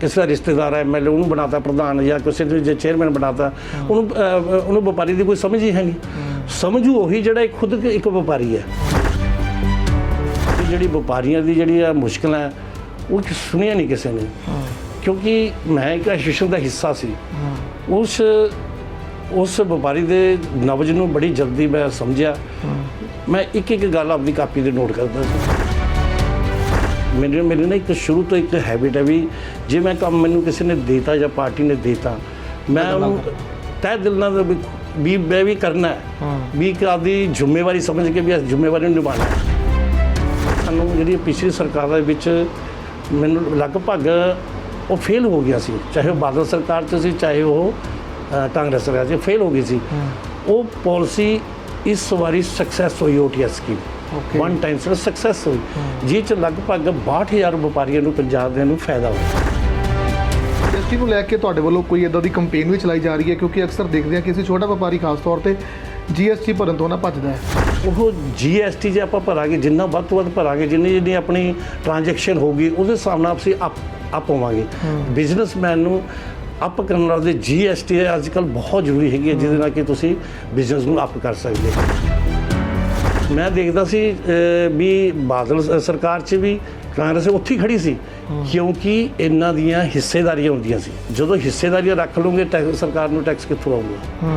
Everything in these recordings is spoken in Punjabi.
ਕਿਸੇ ਦਾ ਰਿਸ਼ਤੇਦਾਰ ਹੈ ਐਮਐਲਏ ਉਹਨੂੰ ਬਣਾਤਾ ਪ੍ਰਧਾਨ ਜਾਂ ਕਿਸੇ ਨੂੰ ਜੇ ਚੇਅਰਮੈਨ ਬਣਾਤਾ ਉਹਨੂੰ ਉਹਨੂੰ ਵਪਾਰੀ ਦੀ ਕੋਈ ਸਮਝ ਹੀ ਹੈ ਨਹੀਂ। ਸਮਝੂ ਉਹੀ ਜਿਹੜਾ ਖੁਦ ਇੱਕ ਵਪਾਰੀ ਹੈ। ਜਿਹੜੀ ਵਪਾਰੀਆਂ ਦੀ ਜਿਹੜੀ ਆ ਮੁਸ਼ਕਲ ਹੈ ਉਹ ਕਿ ਸੁਣਿਆ ਨਹੀਂ ਕਿਸੇ ਨੇ। ਕਿਉਂਕਿ ਮੈਂ ਇੱਕ ਐਸੋਸੀਏਸ਼ਨ ਦਾ ਹਿੱਸਾ ਸੀ। ਉਸ ਉਸ ਵਪਾਰੀ ਦੇ ਨਬਜ ਨੂੰ ਬੜੀ ਜਲਦੀ ਮੈਂ ਸਮਝਿਆ। ਮੈਂ ਇੱਕ ਇੱਕ ਗੱਲ ਆਪਣੀ ਕਾਪੀ ਤੇ ਨੋਟ ਕਰਦਾ ਸੀ। ਮੇਰੇ ਮੇਰੇ ਨਾਲ ਇੱਕ ਸ਼ੁਰੂ ਤੋਂ ਇੱਕ ਹੈਬਿਟ ਹੈ ਵੀ ਜੇ ਮੈਂ ਕੰਮ ਮੈਨੂੰ ਕਿਸੇ ਨੇ ਦੇਤਾ ਜਾਂ ਪਾਰਟੀ ਨੇ ਦੇਤਾ ਮੈਂ ਉਹਨੂੰ ਤਹਿ ਦਿਲ ਨਾਲ ਵੀ- ਵੀ ਮੈਂ ਵੀ ਕਰਨਾ ਹੈ। ਵੀ ਆਪਦੀ ਜ਼ਿੰਮੇਵਾਰੀ ਸਮਝ ਕੇ ਵੀ ਇਸ ਜ਼ਿੰਮੇਵਾਰੀ ਨੂੰ ਨਿਭਾਉਣਾ ਸਾਨੂੰ ਜਿਹੜੀ ਪਿਛਲੀ ਸਰਕਾਰ ਦੇ ਵਿੱਚ ਮੈਨੂੰ ਲਗਭਗ ਉਹ ਫੇਲ ਹੋ ਗਿਆ ਸੀ। ਚਾਹੇ ਉਹ ਬਾਦਲ ਸਰਕਾਰ ਚ ਸੀ ਚਾਹੇ ਉਹ ਕਾਂਗਰਸ ਸਰਕਾਰ ਚ ਫੇਲ ਹੋ ਗਈ ਸੀ। ਉਹ ਪਾਲਿਸੀ ਇਸ ਵਾਰੀ ਸਕਸੈਸ ਹੋਈ OTS scheme. One time sir success ਹੋਈ। ਜਿਹ ਚ ਲਗਭਗ 62000 ਵਪਾਰੀਆਂ ਨੂੰ ਪੰਜਾਬ ਦੇ ਨੂੰ ਫਾਇਦਾ ਹੋਇਆ। ਜੀਐਸਟੀ ਨੂੰ ਲੈ ਕੇ ਤੁਹਾਡੇ ਵੱਲੋਂ ਕੋਈ ਇਦਾਂ ਦੀ ਕੰਪੇਨ ਵੀ ਚਲਾਈ ਜਾ ਰਹੀ ਹੈ? ਕਿਉਂਕਿ ਅਕਸਰ ਦੇਖਦੇ ਹਾਂ ਕਿ ਅਸੀਂ ਛੋਟਾ ਵਪਾਰੀ ਖਾਸ ਤੌਰ ਤੇ ਜੀਐਸਟੀ ਭਰਨ ਤੋਂ ਨਾ ਭੱਜਦਾ ਹੈ। ਉਹ ਜੀਐਸਟੀ ਜੇ ਆਪਾਂ ਭਰਾਂਗੇ ਜਿੰਨਾ ਵੱਧ ਤੋਂ ਵੱਧ ਭਰਾਂਗੇ ਜਿੰਨੀ ਜਿੰਨੀ ਆਪਣੀ ਟ੍ਰਾਂਜੈਕਸ਼ਨ ਹੋਊਗੀ ਉਹਦੇ ਹਿਸਾਬ ਨਾਲ ਅਸੀਂ ਅਪ ਅਪ ਹੋਵਾਂਗੇ। ਬਿਜ਼ਨਸਮੈਨ ਨੂੰ ਅਪ ਕਰਨ ਵਾਸਤੇ ਜੀਐਸਟੀ ਅੱਜ ਕੱਲ ਬਹੁਤ ਜ਼ਰੂਰੀ ਹੈਗੀ ਹੈ ਜਿਹਦੇ ਨਾਲ ਕਿ ਤੁਸੀਂ ਬਿਜ਼ਨਸ ਨੂੰ ਅਪ ਕਰ ਸਕਦੇ ਹੋ। ਮੈਂ ਦੇਖਦਾ ਸੀ ਵੀ ਬਾਦਲ ਸਰਕਾਰ 'ਚ ਵੀ ਕਾਂਗਰਸ ਉੱਥੇ ਖੜੀ ਸੀ। ਕਿਉਂਕਿ ਇਹਨਾਂ ਦੀਆਂ ਹਿੱਸੇਦਾਰੀਆਂ ਹੁੰਦੀਆਂ ਸੀ। ਜਦੋਂ ਹਿੱਸੇਦਾਰੀਆਂ ਰੱਖ ਲਓਗੇ ਟੈਕਸ ਸਰਕਾਰ ਨੂੰ ਟੈਕਸ ਕਿੱਥੋਂ ਆਊਗਾ?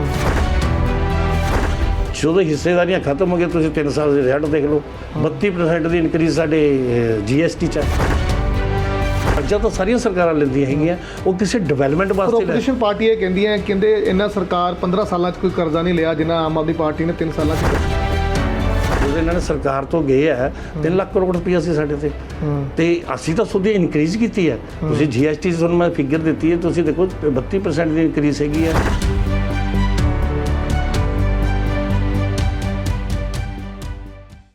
ਜਦੋਂ ਹਿੱਸੇਦਾਰੀਆਂ ਖਤਮ ਹੋ ਗਈਆਂ ਤੁਸੀਂ 3 ਸਾਲ ਦੇ ਰਿਜ਼ਲਟ ਦੇਖ ਲਓ। 32% ਦੀ ਇਨਕਰੀਜ਼ ਸਾਡੇ ਜੀਐਸਟੀ ਚ ਹੈ ਕਰਜ਼ਾ ਤਾਂ ਸਾਰੀਆਂ ਸਰਕਾਰਾਂ ਲੈਂਦੀਆਂ ਹੈਗੀਆਂ ਉਹ ਕਿਸੇ ਡਿਵੈਲਪਮੈਂਟ ਵਾਸਤੇ ਲੈ ਆਪੋਜੀਸ਼ਨ ਪਾਰਟੀ ਇਹ ਕਹਿੰਦੀ ਹੈ ਕਹਿੰਦੇ ਇਹਨਾਂ ਸਰਕਾਰ 15 ਸਾਲਾਂ 'ਚ ਕੋਈ ਕਰਜ਼ਾ ਨਹੀਂ ਲਿਆ ਜਿੰਨਾ ਆਮ ਆਦਮੀ ਪਾਰਟੀ ਨੇ 3 ਸਾਲਾਂ 'ਚ ਇਹਨਾਂ ਨੇ ਸਰਕਾਰ ਤੋਂ ਗਏ ਹੈ 3 ਲੱਖ ਕਰੋੜ ਰੁਪਈਆ ਸੀ ਸਾਡੇ ਤੇ। ਤੇ ਅਸੀਂ ਤਾਂ ਸੁਧੀ ਇਨਕਰੀਜ਼ ਕੀਤੀ ਹੈ। ਤੁਸੀਂ ਜੀਐਸਟੀ ਤੁਹਾਨੂੰ ਮੈਂ ਫਿਗਰ ਦਿੱਤੀ ਹੈ ਤੁਸੀਂ ਦੇਖੋ 32% ਦੀ ਇਨਕਰੀਜ਼ ਹੈਗੀ ਹੈ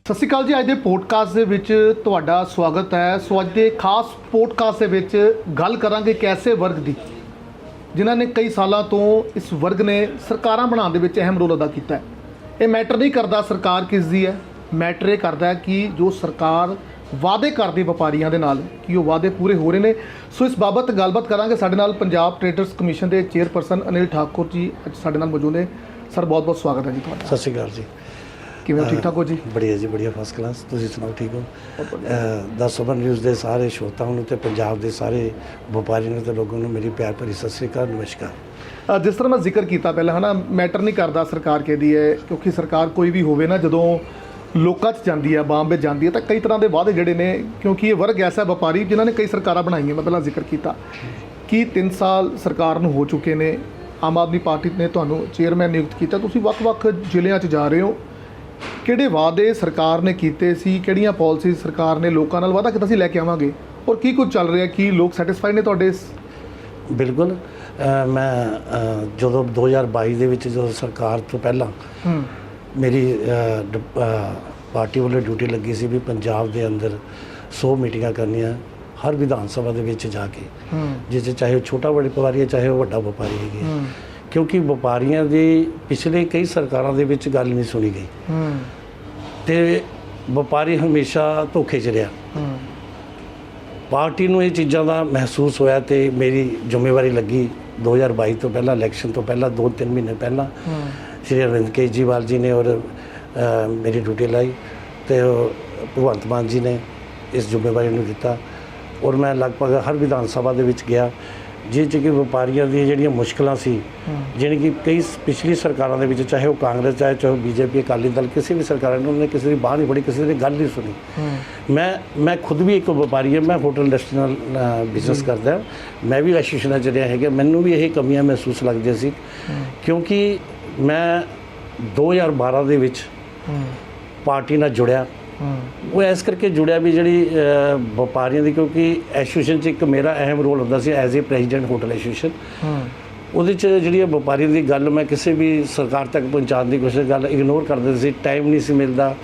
ਸਤਿ ਸ਼੍ਰੀ ਅਕਾਲ ਜੀ ਅੱਜ ਦੇ ਪੋਡਕਾਸਟ ਦੇ ਵਿੱਚ ਤੁਹਾਡਾ ਸਵਾਗਤ ਹੈ। ਸੋ ਅੱਜ ਦੇ ਖਾਸ ਪੋਡਕਾਸਟ ਦੇ ਵਿੱਚ ਗੱਲ ਕਰਾਂਗੇ ਇੱਕ ਐਸੇ ਵਰਗ ਦੀ ਜਿਨ੍ਹਾਂ ਨੇ ਕਈ ਸਾਲਾਂ ਤੋਂ ਇਸ ਵਰਗ ਨੇ ਸਰਕਾਰਾਂ ਬਣਾਉਣ ਦੇ ਵਿੱਚ ਅਹਿਮ ਰੋਲ ਅਦਾ ਕੀਤਾ ਹੈ। ਇਹ ਮੈਟਰ ਨਹੀਂ ਕਰਦਾ ਸਰਕਾਰ ਕਿਸ ਦੀ ਹੈ ਮੈਟਰ ਇਹ ਕਰਦਾ ਹੈ ਕਿ ਜੋ ਸਰਕਾਰ ਵਾਅਦੇ ਕਰਦੀ ਵਪਾਰੀਆਂ ਦੇ ਨਾਲ ਕਿ ਉਹ ਵਾਅਦੇ ਪੂਰੇ ਹੋ ਰਹੇ ਨੇ। ਸੋ ਇਸ ਬਾਬਤ ਗੱਲਬਾਤ ਕਰਾਂਗੇ। ਸਾਡੇ ਨਾਲ ਪੰਜਾਬ ਟ੍ਰੇਡਰਸ ਕਮਿਸ਼ਨ ਦੇ ਚੇਅਰਪਰਸਨ ਅਨਿਲ ਠਾਕੁਰ ਜੀ ਅੱਜ ਸਾਡੇ ਨਾਲ ਮੌਜੂਦ ਨੇ। ਸਰ ਬਹੁਤ ਬਹੁਤ ਸਵਾਗਤ ਹੈ ਜੀ ਤੁਹਾਡਾ। ਸਤਿ ਸ਼੍ਰੀ ਅਕਾਲ ਜੀ। ਕਿਵੇਂ ਹੋ? ਠੀਕ ਠਾਕ ਹੋ ਜੀ? ਬੜੀਆ ਜੀ ਬੜੀਆ ਫਸਟ ਕਲਾਸ ਤੁਸੀਂ ਸੁਣਾਓ ਠੀਕ ਹੋ? ਦਾ ਸਬਰ ਨਿਊਜ਼ ਦੇ ਸਾਰੇ ਸ਼ਰੋਤਾਵਾਂ ਨੂੰ ਤੇ ਪੰਜਾਬ ਦੇ ਸਾਰੇ ਵਪਾਰੀਆਂ ਨੂੰ ਤੇ ਲੋਕਾਂ ਨੂੰ ਮੇਰੀ ਪਿਆਰ ਭਰੀ ਸਤਿ ਸ੍ਰੀ ਅਕਾਲ ਨਮਸਕਾਰ। ਜਿਸ ਤਰ੍ਹਾਂ ਮੈਂ ਜ਼ਿਕਰ ਕੀਤਾ ਪਹਿਲਾਂ ਹਨਾ ਮੈਟਰ ਨਹੀਂ ਕਰਦਾ ਸਰਕਾਰ ਕਹਿੰਦੀ ਹੈ ਕਿਉਂਕਿ ਸਰਕਾਰ ਕੋਈ ਵੀ ਹੋਵੇ ਨਾ ਜਦੋਂ ਲੋਕਾਂ 'ਚ ਜਾਂਦੀ ਹੈ ਆਵਾਮ ਵਿੱਚ ਜਾਂਦੀ ਹੈ ਤਾਂ ਕਈ ਤਰ੍ਹਾਂ ਦੇ ਵਾਅਦੇ ਜਿਹੜੇ ਨੇ ਕਿਉਂਕਿ ਇਹ ਵਰਗ ਐਸਾ ਵਪਾਰੀ ਜਿਨ੍ਹਾਂ ਨੇ ਕਈ ਸਰਕਾਰਾਂ ਬਣਾਈਆਂ ਮੈਂ ਪਹਿਲਾਂ ਜ਼ਿਕਰ ਕੀਤਾ। ਕਿ 3 ਸਾਲ ਸਰਕਾਰ ਨੂੰ ਹੋ ਚੁੱਕੇ ਨੇ ਆਮ ਆਦਮੀ ਪਾਰਟੀ ਨੇ ਤੁਹਾਨੂੰ ਚੇਅਰਮੈਨ ਨਿਯੁਕਤ ਕੀਤਾ ਤੁਸੀਂ ਵੱਖ-ਵੱਖ ਜ਼ਿਲ੍ਹਿਆਂ 'ਚ ਜਾ ਰਹੇ ਹੋ। ਕਿਹੜੇ ਵਾਅਦੇ ਸਰਕਾਰ ਨੇ ਕੀਤੇ ਸੀ ਕਿਹੜੀਆਂ ਪਾਲਿਸੀ ਸਰਕਾਰ ਨੇ ਲੋਕਾਂ ਨਾਲ ਵਾਅਦਾ ਕੀਤਾ ਸੀ ਲੈ ਕੇ ਆਵਾਂਗੇ? ਔਰ ਕੀ ਕੁਝ ਚੱਲ ਰਿਹਾ ਕੀ ਲੋਕ ਸੈਟੀਸਫਾਈਡ ਨੇ ਤੁਹਾਡੇ ਇਸ ਬਿਲਕੁਲ। ਮੈਂ ਜਦੋਂ 2022 ਦੇ ਵਿੱਚ ਜਦੋਂ ਸਰਕਾਰ ਤੋਂ ਪਹਿਲਾਂ ਮੇਰੀ ਪਾਰਟੀ ਵੱਲੋਂ ਡਿਊਟੀ ਲੱਗੀ ਸੀ ਵੀ ਪੰਜਾਬ ਦੇ ਅੰਦਰ 100 ਮੀਟਿੰਗਾਂ ਕਰਨੀਆਂ ਹਰ ਵਿਧਾਨ ਸਭਾ ਦੇ ਵਿੱਚ ਜਾ ਕੇ। ਜਿਸ 'ਚ ਚਾਹੇ ਉਹ ਛੋਟਾ ਵਪਾਰੀ ਹੈ ਚਾਹੇ ਉਹ ਵੱਡਾ ਵਪਾਰੀ ਹੈਗੇ ਹੂੰ। ਕਿਉਂਕਿ ਵਪਾਰੀਆਂ ਦੀ ਪਿਛਲੇ ਕਈ ਸਰਕਾਰਾਂ ਦੇ ਵਿੱਚ ਗੱਲ ਨਹੀਂ ਸੁਣੀ ਗਈ। ਤੇ ਵਪਾਰੀ ਹਮੇਸ਼ਾ ਧੋਖੇ 'ਚ ਰਿਹਾ। ਪਾਰਟੀ ਨੂੰ ਇਹ ਚੀਜ਼ਾਂ ਦਾ ਮਹਿਸੂਸ ਹੋਇਆ ਤੇ ਮੇਰੀ ਜ਼ਿੰਮੇਵਾਰੀ ਲੱਗੀ। 2022 ਤੋਂ ਪਹਿਲਾਂ ਇਲੈਕਸ਼ਨ ਤੋਂ ਪਹਿਲਾਂ 2-3 ਮਹੀਨੇ ਪਹਿਲਾਂ। ਸ਼੍ਰੀ ਅਰਵਿੰਦ ਕੇਜਰੀਵਾਲ ਜੀ ਨੇ ਔਰ ਮੇਰੀ ਡਿਊਟੀ ਲਾਈ ਤੇ ਉਹ ਭਗਵੰਤ ਮਾਨ ਜੀ ਨੇ ਇਸ ਜ਼ਿੰਮੇਵਾਰੀ ਨੂੰ ਦਿੱਤਾ। ਔਰ ਮੈਂ ਲਗਭਗ ਹਰ ਵਿਧਾਨ ਸਭਾ ਦੇ ਵਿੱਚ ਗਿਆ ਜਿਸ 'ਚ ਕਿ ਵਪਾਰੀਆਂ ਦੀਆਂ ਜਿਹੜੀਆਂ ਮੁਸ਼ਕਲਾਂ ਸੀ ਜਿਹੜੀ ਕਿ ਕਈ ਪਿਛਲੀ ਸਰਕਾਰਾਂ ਦੇ ਵਿੱਚ ਚਾਹੇ ਉਹ ਕਾਂਗਰਸ ਚਾਹੇ ਚਾਹੇ ਬੀਜੇਪੀ ਅਕਾਲੀ ਦਲ ਕਿਸੇ ਵੀ ਸਰਕਾਰਾਂ ਨੇ ਉਹਨੇ ਕਿਸੇ ਦੀ ਬਾਹ ਨਹੀਂ ਫੜੀ ਕਿਸੇ ਦੀ ਗੱਲ ਨਹੀਂ ਸੁਣੀ। ਮੈਂ ਮੈਂ ਖੁਦ ਵੀ ਇੱਕ ਵਪਾਰੀ ਹਾਂ ਮੈਂ ਹੋਟਲ ਇੰਡਸਟਰੀ ਨਾਲ ਬਿਜ਼ਨਸ ਕਰਦਾ। ਮੈਂ ਵੀ ਐਸੋਸੀਏਸ਼ਨਾਂ ਚ ਰਿਹਾ ਹੈਗਾ ਮੈਨੂੰ ਵੀ ਇਹ ਕਮੀਆਂ ਮਹਿਸੂਸ ਲੱਗਦੀਆਂ ਸੀ। ਕਿਉਂਕਿ ਮੈਂ 2012 ਦੇ ਵਿੱਚ ਪਾਰਟੀ ਨਾਲ ਜੁੜਿਆ। ਉਹ ਇਸ ਕਰਕੇ ਜੁੜਿਆ ਵੀ ਜਿਹੜੀ ਵਪਾਰੀਆਂ ਦੀ ਕਿਉਂਕਿ ਐਸੋਸੀਏਸ਼ਨ 'ਚ ਇੱਕ ਮੇਰਾ ਅਹਿਮ ਰੋਲ ਹੁੰਦਾ ਸੀ as a president hotel association. ਉਹਦੇ 'ਚ ਜਿਹੜੀ ਵਪਾਰੀ ਦੀ ਗੱਲ ਮੈਂ ਕਿਸੇ ਵੀ ਸਰਕਾਰ ਤੱਕ ਪਹੁੰਚਾਉਣ ਦੀ ਕੋਸ਼ਿਸ਼ ਗੱਲ ਇਗਨੋਰ ਕਰ ਦਿੰਦੇ ਸੀ ਟਾਈਮ ਨਹੀਂ ਸੀ ਮਿਲਦਾ।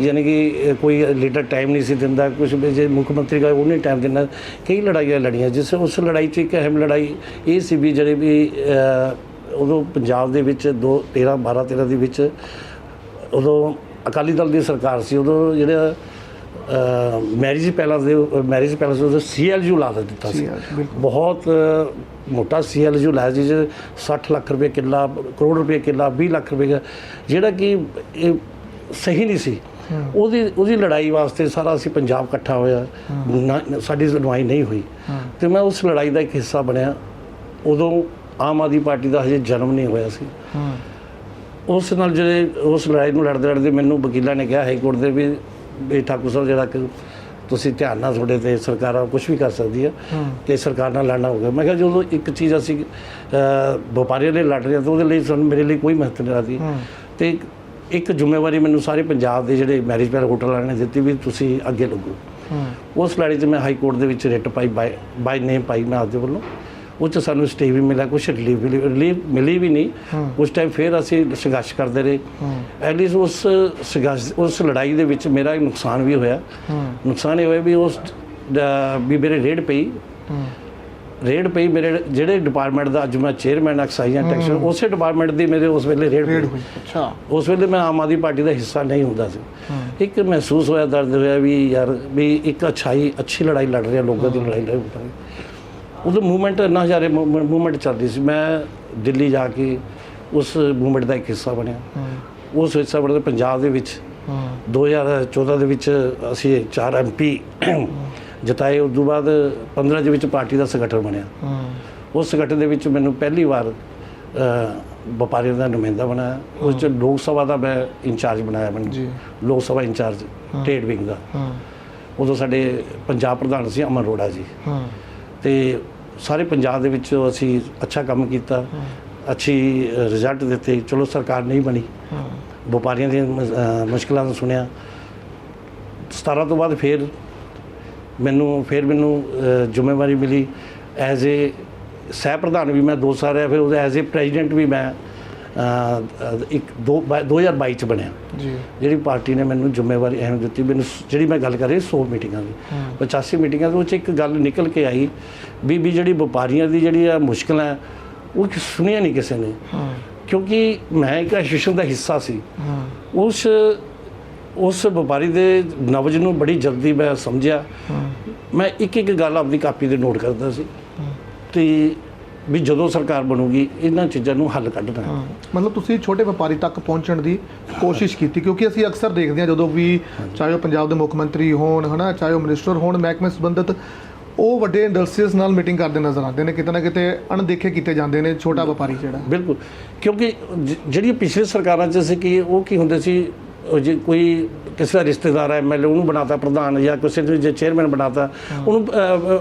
ਯਾਨੀ ਕਿ ਕੋਈ ਲੀਡਰ ਟਾਈਮ ਨਹੀਂ ਸੀ ਦਿੰਦਾ ਕੁਝ ਜੇ ਮੁੱਖ ਮੰਤਰੀ ਦਾ ਉਹਨੇ ਟਾਈਮ ਦਿੰਦਾ। ਕਈ ਲੜਾਈਆਂ ਲੜੀਆਂ ਜਿਸ ਉਸ ਲੜਾਈ 'ਚ ਇੱਕ ਅਹਿਮ ਲੜਾਈ ਇਹ ਸੀ ਵੀ ਜਿਹੜੇ ਵੀ ਉਦੋਂ ਪੰਜਾਬ ਦੇ ਵਿੱਚ ਦੋ 13 12 13 ਦੇ ਵਿੱਚ ਉਦੋਂ ਅਕਾਲੀ ਦਲ ਦੀ ਸਰਕਾਰ ਸੀ ਉਦੋਂ ਜਿਹੜਾ ਮੈਰਿਜ ਪੈਲਸ ਦੇ ਮੈਰਿਜ ਪੈਲਸ ਦੇ ਸੀਐਲਯੂ ਲਾ ਦਿੱਤਾ ਸੀ। ਬਹੁਤ ਮੋਟਾ ਸੀਐਲਯੂ ਲਾਇਆ ਸੀ ਜਿਹਦੇ 60 ਲੱਖ ਰੁਪਏ ਕਿੱਲਾ ਕਰੋੜ ਰੁਪਏ ਕਿੱਲਾ 20 ਲੱਖ ਰੁਪਏ ਜਿਹੜਾ ਕਿ ਇਹ ਸਹੀ ਨਹੀਂ ਸੀ। ਉਹਦੀ ਉਹਦੀ ਲੜਾਈ ਵਾਸਤੇ ਸਾਰਾ ਅਸੀਂ ਪੰਜਾਬ ਇਕੱਠਾ ਹੋਇਆ ਸਾਡੀ ਸੁਣਵਾਈ ਨਹੀਂ ਹੋਈ। ਤੇ ਮੈਂ ਉਸ ਲੜਾਈ ਦਾ ਇੱਕ ਹਿੱਸਾ ਬਣਿਆ। ਉਦੋਂ ਆਮ ਆਦਮੀ ਪਾਰਟੀ ਦਾ ਹਜੇ ਜਨਮ ਨਹੀਂ ਹੋਇਆ ਸੀ। ਉਸ ਨਾਲ ਜਿਹੜੇ ਉਸ ਲੜਾਈ ਨੂੰ ਲੜਦੇ ਲੜਦੇ ਮੈਨੂੰ ਵਕੀਲਾਂ ਨੇ ਕਿਹਾ, ਹਾਈ ਕੋਰਟ ਦੇ ਵੀ ਵੀ ਠਾਕੁਰ ਸਾਹਿਬ ਜਿਹੜਾ ਕਿ ਤੁਸੀਂ ਧਿਆਨ ਨਾਲ ਤੁਹਾਡੇ ਤੇ ਸਰਕਾਰਾਂ ਕੁਝ ਵੀ ਕਰ ਸਕਦੀ ਹੈ ਤੇ ਸਰਕਾਰ ਨਾਲ ਲੜਨਾ ਹੋਊਗਾ। ਮੈਂ ਕਿਹਾ ਜਦੋਂ ਇੱਕ ਚੀਜ਼ ਅਸੀਂ ਵਪਾਰੀਆਂ ਲਈ ਲੜ ਰਹੇ ਹਾਂ ਤਾਂ ਉਹਦੇ ਲਈ ਸਾਨੂੰ, ਮੇਰੇ ਲਈ ਕੋਈ ਮਹੱਤਵ ਨਹੀਂ ਰੱਖਦੀ ਤੇ ਇੱਕ- ਜ਼ਿੰਮੇਵਾਰੀ ਮੈਨੂੰ ਸਾਰੇ ਪੰਜਾਬ ਦੇ ਜਿਹੜੇ ਮੈਰਿਜ ਪੈਲ ਹੋਟਲ ਵਾਲਿਆਂ ਨੇ ਦਿੱਤੀ ਵੀ ਤੁਸੀਂ ਅੱਗੇ ਲੱਗੋ। ਉਸ ਲੜਾਈ 'ਚ ਮੈਂ ਹਾਈ ਕੋਰਟ ਦੇ ਵਿੱਚ ਰਿਟ ਪਾਈ, ਬਾਈ ਬਾਈ ਨੇਮ ਪਾਈ ਮੈਂ ਆਪਦੇ ਵੱਲੋਂ। ਉਹ 'ਚ ਸਾਨੂੰ ਸਟੇ ਵੀ ਮਿਲਿਆ ਕੁਛ ਰਿਲੀਫ ਰਿਲੀਫ ਮਿਲੀ ਵੀ ਨਹੀਂ। ਉਸ ਟਾਈਮ ਫਿਰ ਅਸੀਂ ਸੰਘਰਸ਼ ਕਰਦੇ ਰਹੇ। ਐਟਲੀਸਟ ਉਸ ਸੰਘਰਸ਼ ਉਸ ਲੜਾਈ ਦੇ ਵਿੱਚ ਮੇਰਾ ਨੁਕਸਾਨ ਵੀ ਹੋਇਆ। ਨੁਕਸਾਨ ਇਹ ਹੋਇਆ ਵੀ ਉਸ ਵੀ ਮੇਰੇ ਰੇਡ ਪਈ। ਰੇਡ ਪਈ ਮੇਰੇ ਜਿਹੜੇ ਡਿਪਾਰਟਮੈਂਟ ਦਾ ਅੱਜ ਮੈਂ ਚੇਅਰਮੈਨ ਐਕਸਾਈਜ਼ ਐਂਡ ਟੈਕਸ ਉਸੇ ਡਿਪਾਰਟਮੈਂਟ ਦੀ ਮੇਰੇ ਉਸ ਵੇਲੇ ਰੇਡ ਪਈ। ਅੱਛਾ। ਉਸ ਵੇਲੇ ਮੈਂ ਆਮ ਆਦਮੀ ਪਾਰਟੀ ਦਾ ਹਿੱਸਾ ਨਹੀਂ ਹੁੰਦਾ ਸੀ। ਇੱਕ ਮਹਿਸੂਸ ਹੋਇਆ ਦਰਦ ਹੋਇਆ ਵੀ ਯਾਰ ਵੀ ਇੱਕ ਅੱਛਾਈ ਅੱਛੀ ਲੜਾਈ ਲੜ ਰਿਹਾ ਲੋਕਾਂ ਦੀ ਲੜਾਈ ਲੜ ਰਹੀ। ਉਦੋਂ ਮੂਵਮੈਂਟ ਇੰਨਾ ਹਜ਼ਾਰੇ ਮੂਵਮੈਂਟ ਚੱਲ ਰਹੀ ਸੀ। ਮੈਂ ਦਿੱਲੀ ਜਾ ਕੇ ਉਸ ਮੂਵਮੈਂਟ ਦਾ ਇੱਕ ਹਿੱਸਾ ਬਣਿਆ। ਉਸ ਹਿੱਸਾ ਬਣਦੇ ਪੰਜਾਬ ਦੇ ਵਿੱਚ। 2014 ਦੇ ਵਿੱਚ ਅਸੀਂ ਚਾਰ ਐਮਪੀ ਜਿਤਾਏ। ਉਸ ਤੋਂ ਬਾਅਦ 15 ਦੇ ਵਿੱਚ ਪਾਰਟੀ ਦਾ ਸੰਗਠਨ ਬਣਿਆ। ਉਸ ਸੰਗਠਨ ਦੇ ਵਿੱਚ ਮੈਨੂੰ ਪਹਿਲੀ ਵਾਰ ਵਪਾਰੀਆਂ ਦਾ ਨੁਮਾਇੰਦਾ ਬਣਾਇਆ। ਉਸ ਚ ਲੋਕ ਸਭਾ ਦਾ ਮੈਂ ਇੰਚਾਰਜ ਬਣਾਇਆ ਮੈਨੂੰ। ਜੀ। Lok Sabha incharge trade wing ਦਾ। ਹਾਂ। ਉਦੋਂ ਸਾਡੇ ਪੰਜਾਬ ਪ੍ਰਧਾਨ ਸੀ ਅਮਨ ਅਰੋੜਾ ਜੀ। ਹਾਂ। ਤੇ ਸਾਰੇ ਪੰਜਾਬ ਦੇ ਵਿੱਚ ਅਸੀਂ ਅੱਛਾ ਕੰਮ ਕੀਤਾ। ਅੱਛੀ ਰਿਜ਼ਲਟ ਦਿੱਤੇ। ਚਲੋ, ਸਰਕਾਰ ਨਹੀਂ ਬਣੀ। ਵਪਾਰੀਆਂ ਦੀਆਂ ਮ- ਮੁਸ਼ਕਲਾਂ ਨੂੰ ਸੁਣਿਆ। 17 ਤੋਂ ਬਾਅਦ ਫਿਰ ਮੈਨੂੰ ਫਿਰ ਮੈਨੂੰ ਜ਼ਿੰਮੇਵਾਰੀ ਮਿਲੀ। ਐਜ਼ ਏ ਸਹਿ ਪ੍ਰਧਾਨ ਵੀ ਮੈਂ ਦੋ ਸਾਲ ਰਿਹਾ। ਫਿਰ ਉਹਦੇ ਐਜ਼ ਏ ਪ੍ਰੈਜ਼ੀਡੈਂਟ ਵੀ ਮੈਂ ਇੱਕ ਦੋ ਬਾਈ- 2022 ਚ ਬਣਿਆ। ਜੀ। ਜਿਹੜੀ ਪਾਰਟੀ ਨੇ ਮੈਨੂੰ ਜ਼ਿੰਮੇਵਾਰੀ ਅਹਿਮ ਦਿੱਤੀ ਮੈਨੂੰ ਜਿਹੜੀ ਮੈਂ ਗੱਲ ਕਰ ਰਹੀ 100 ਮੀਟਿੰਗਾਂ ਦੀ। 85 ਮੀਟਿੰਗਾਂ ਦੇ ਵਿੱਚ ਇੱਕ ਗੱਲ ਨਿਕਲ ਕੇ ਆਈ ਵੀ ਵੀ ਜਿਹੜੀ ਵਪਾਰੀਆਂ ਦੀ ਜਿਹੜੀ ਆ ਮੁਸ਼ਕਲ ਹੈ ਉਹ ਸੁਣਿਆ ਨਹੀਂ ਕਿਸੇ ਨੇ। ਕਿਉਂਕਿ ਮੈਂ ਇੱਕ ਐਸੋਸੀਏਸ਼ਨ ਦਾ ਹਿੱਸਾ ਸੀ। ਉਸ ਉਸ ਵਪਾਰੀ ਦੇ ਨਬਜ ਨੂੰ ਬੜੀ ਜਲਦੀ ਮੈਂ ਸਮਝਿਆ। ਮੈਂ ਇੱਕ ਇੱਕ ਗੱਲ ਆਪਣੀ ਕਾਪੀ ਤੇ ਨੋਟ ਕਰਦਾ ਸੀ। ਤੇ ਵੀ ਜਦੋਂ ਸਰਕਾਰ ਬਣੂਗੀ ਇਹਨਾਂ ਚੀਜ਼ਾਂ ਨੂੰ ਹੱਲ ਕੱਢਣਾ ਹੈ। ਮਤਲਬ ਤੁਸੀਂ ਛੋਟੇ ਵਪਾਰੀ ਤੱਕ ਪਹੁੰਚਣ ਦੀ ਕੋਸ਼ਿਸ਼ ਕੀਤੀ ਕਿਉਂਕਿ ਅਸੀਂ ਅਕਸਰ ਦੇਖਦੇ ਹਾਂ ਜਦੋਂ ਵੀ ਚਾਹੇ ਉਹ ਪੰਜਾਬ ਦੇ ਮੁੱਖ ਮੰਤਰੀ ਹੋਣ ਹਨਾ ਚਾਹੇ ਉਹ ਮਿਨਿਸਟਰ ਹੋਣ ਮਹਿਕਮੇ ਸੰਬੰਧਿਤ ਉਹ ਵੱਡੇ ਇੰਡਸਟਰੀਜ਼ ਨਾਲ ਮੀਟਿੰਗ ਕਰਦੇ ਨਜ਼ਰ ਆਉਂਦੇ ਨੇ ਕਿਤੇ ਨਾ ਕਿਤੇ ਅਣਦੇਖੇ ਕੀਤੇ ਜਾਂਦੇ ਨੇ ਛੋਟਾ ਵਪਾਰੀ ਜਿਹੜਾ ਬਿਲਕੁਲ ਕਿਉਂਕਿ ਜ- ਜਿਹੜੀਆਂ ਪਿਛਲੇ ਸਰਕਾਰਾਂ 'ਚ ਸੀ ਕਿ ਉਹ ਕੀ ਹੁੰਦੇ ਸੀ ਉਹ ਜੇ ਕੋਈ ਕਿਸੇ ਦਾ ਰਿਸ਼ਤੇਦਾਰ ਹੈ ਐਮਐਲਏ ਉਹਨੂੰ ਬਣਾਤਾ ਪ੍ਰਧਾਨ ਜਾਂ ਕਿਸੇ ਨੂੰ ਜੇ ਚੇਅਰਮੈਨ ਬਣਾਤਾ ਉਹਨੂੰ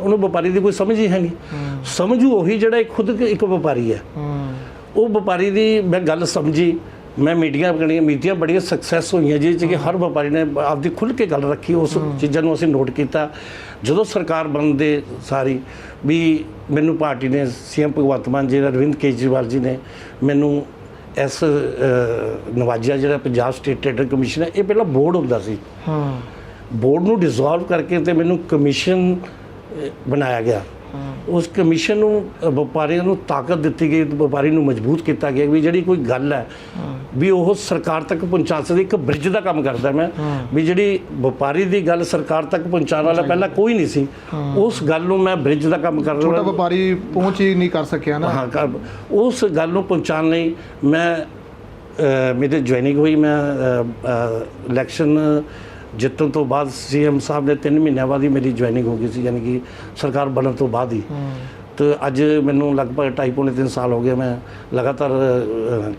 ਉਹਨੂੰ ਵਪਾਰੀ ਦੀ ਕੋਈ ਸਮਝ ਹੀ ਹੈ ਨਹੀਂ। ਸਮਝੂ ਉਹੀ ਜਿਹੜਾ ਖੁਦ ਇੱਕ ਵਪਾਰੀ ਹੈ। ਉਹ ਵਪਾਰੀ ਦੀ ਮੈਂ ਗੱਲ ਸਮਝੀ ਮੈਂ ਮੀਟਿੰਗਾਂ ਕਰਨੀਆਂ ਮੀਟਿੰਗਾਂ ਬੜੀਆਂ ਸਕਸੈਸ ਹੋਈਆਂ ਜਿਹਦੇ 'ਚ ਕਿ ਹਰ ਵਪਾਰੀ ਨੇ ਆਪਦੀ ਖੁੱਲ੍ਹ ਕੇ ਗੱਲ ਰੱਖੀ ਉਸ ਚੀਜ਼ਾਂ ਨੂੰ ਅਸੀਂ ਨੋਟ ਕੀਤਾ। ਜਦੋਂ ਸਰਕਾਰ ਬਣਦੇ ਸਾਰੀ ਵੀ ਮੈਨੂੰ ਪਾਰਟੀ ਨੇ ਸੀਐਮ ਭਗਵੰਤ ਮਾਨ ਜੀ ਅਰਵਿੰਦ ਕੇਜਰੀਵਾਲ ਜੀ ਨੇ ਮੈਨੂੰ ਅ, ਨਵਾਜਿਆ ਜਿਹੜਾ ਪੰਜਾਬ ਸਟੇਟ ਟ੍ਰੇਡਰ ਕਮਿਸ਼ਨ ਹੈ ਇਹ ਪਹਿਲਾਂ ਬੋਰਡ ਹੁੰਦਾ ਸੀ। ਹਾਂ। ਬੋਰਡ ਨੂੰ ਡਿਸੋਲਵ ਕਰਕੇ ਤੇ ਮੈਨੂੰ ਕਮਿਸ਼ਨ ਬਣਾਇਆ ਗਿਆ। ਉਸ ਕਮਿਸ਼ਨ ਨੂੰ ਵਪਾਰੀਆਂ ਨੂੰ ਤਾਕਤ ਦਿੱਤੀ ਗਈ ਤੇ ਵਪਾਰੀ ਨੂੰ ਮਜ਼ਬੂਤ ਕੀਤਾ ਗਿਆ ਵੀ ਜਿਹੜੀ ਕੋਈ ਗੱਲ ਹੈ ਵੀ ਉਹ ਸਰਕਾਰ ਤੱਕ ਪਹੁੰਚਾ ਸਕਦੀ ਇੱਕ ਬ੍ਰਿਜ ਦਾ ਕੰਮ ਕਰਦਾ ਮੈਂ ਵੀ ਜਿਹੜੀ ਵਪਾਰੀ ਦੀ ਗੱਲ ਸਰਕਾਰ ਤੱਕ ਪਹੁੰਚਾਉਣ ਵਾਲਾ ਪਹਿਲਾਂ ਕੋਈ ਨਹੀਂ ਸੀ ਉਸ ਗੱਲ ਨੂੰ ਮੈਂ ਬ੍ਰਿਜ ਦਾ ਕੰਮ ਕਰ ਛੋਟਾ ਰਿਹਾ ਵਪਾਰੀ ਪਹੁੰਚ ਹੀ ਨਹੀਂ ਕਰ ਸਕਿਆ ਨਾ। ਹਾਂ ਕਰ ਉਸ ਗੱਲ ਨੂੰ ਪਹੁੰਚਾਉਣ ਲਈ ਮੈਂ ਮੇਰੀ ਜੁਆਇਨਿੰਗ ਹੋਈ ਮੈਂ ਇਲੈਕਸ਼ਨ ਜਿੱਤਣ ਤੋਂ ਬਾਅਦ ਸੀਐਮ ਸਾਹਿਬ ਨੇ 3 ਮਹੀਨਿਆਂ ਬਾਅਦ ਹੀ ਮੇਰੀ ਜੁਆਇਨਿੰਗ ਹੋ ਗਈ ਸੀ ਯਾਨੀ ਕਿ ਸਰਕਾਰ ਬਣਨ ਤੋਂ ਬਾਅਦ ਹੀ। ਤੇ ਅੱਜ ਮੈਨੂੰ ਲਗਭਗ ਢਾਈ ਪੌਣੇ 3 ਸਾਲ ਹੋ ਗਏ ਮੈਂ ਲਗਾਤਾਰ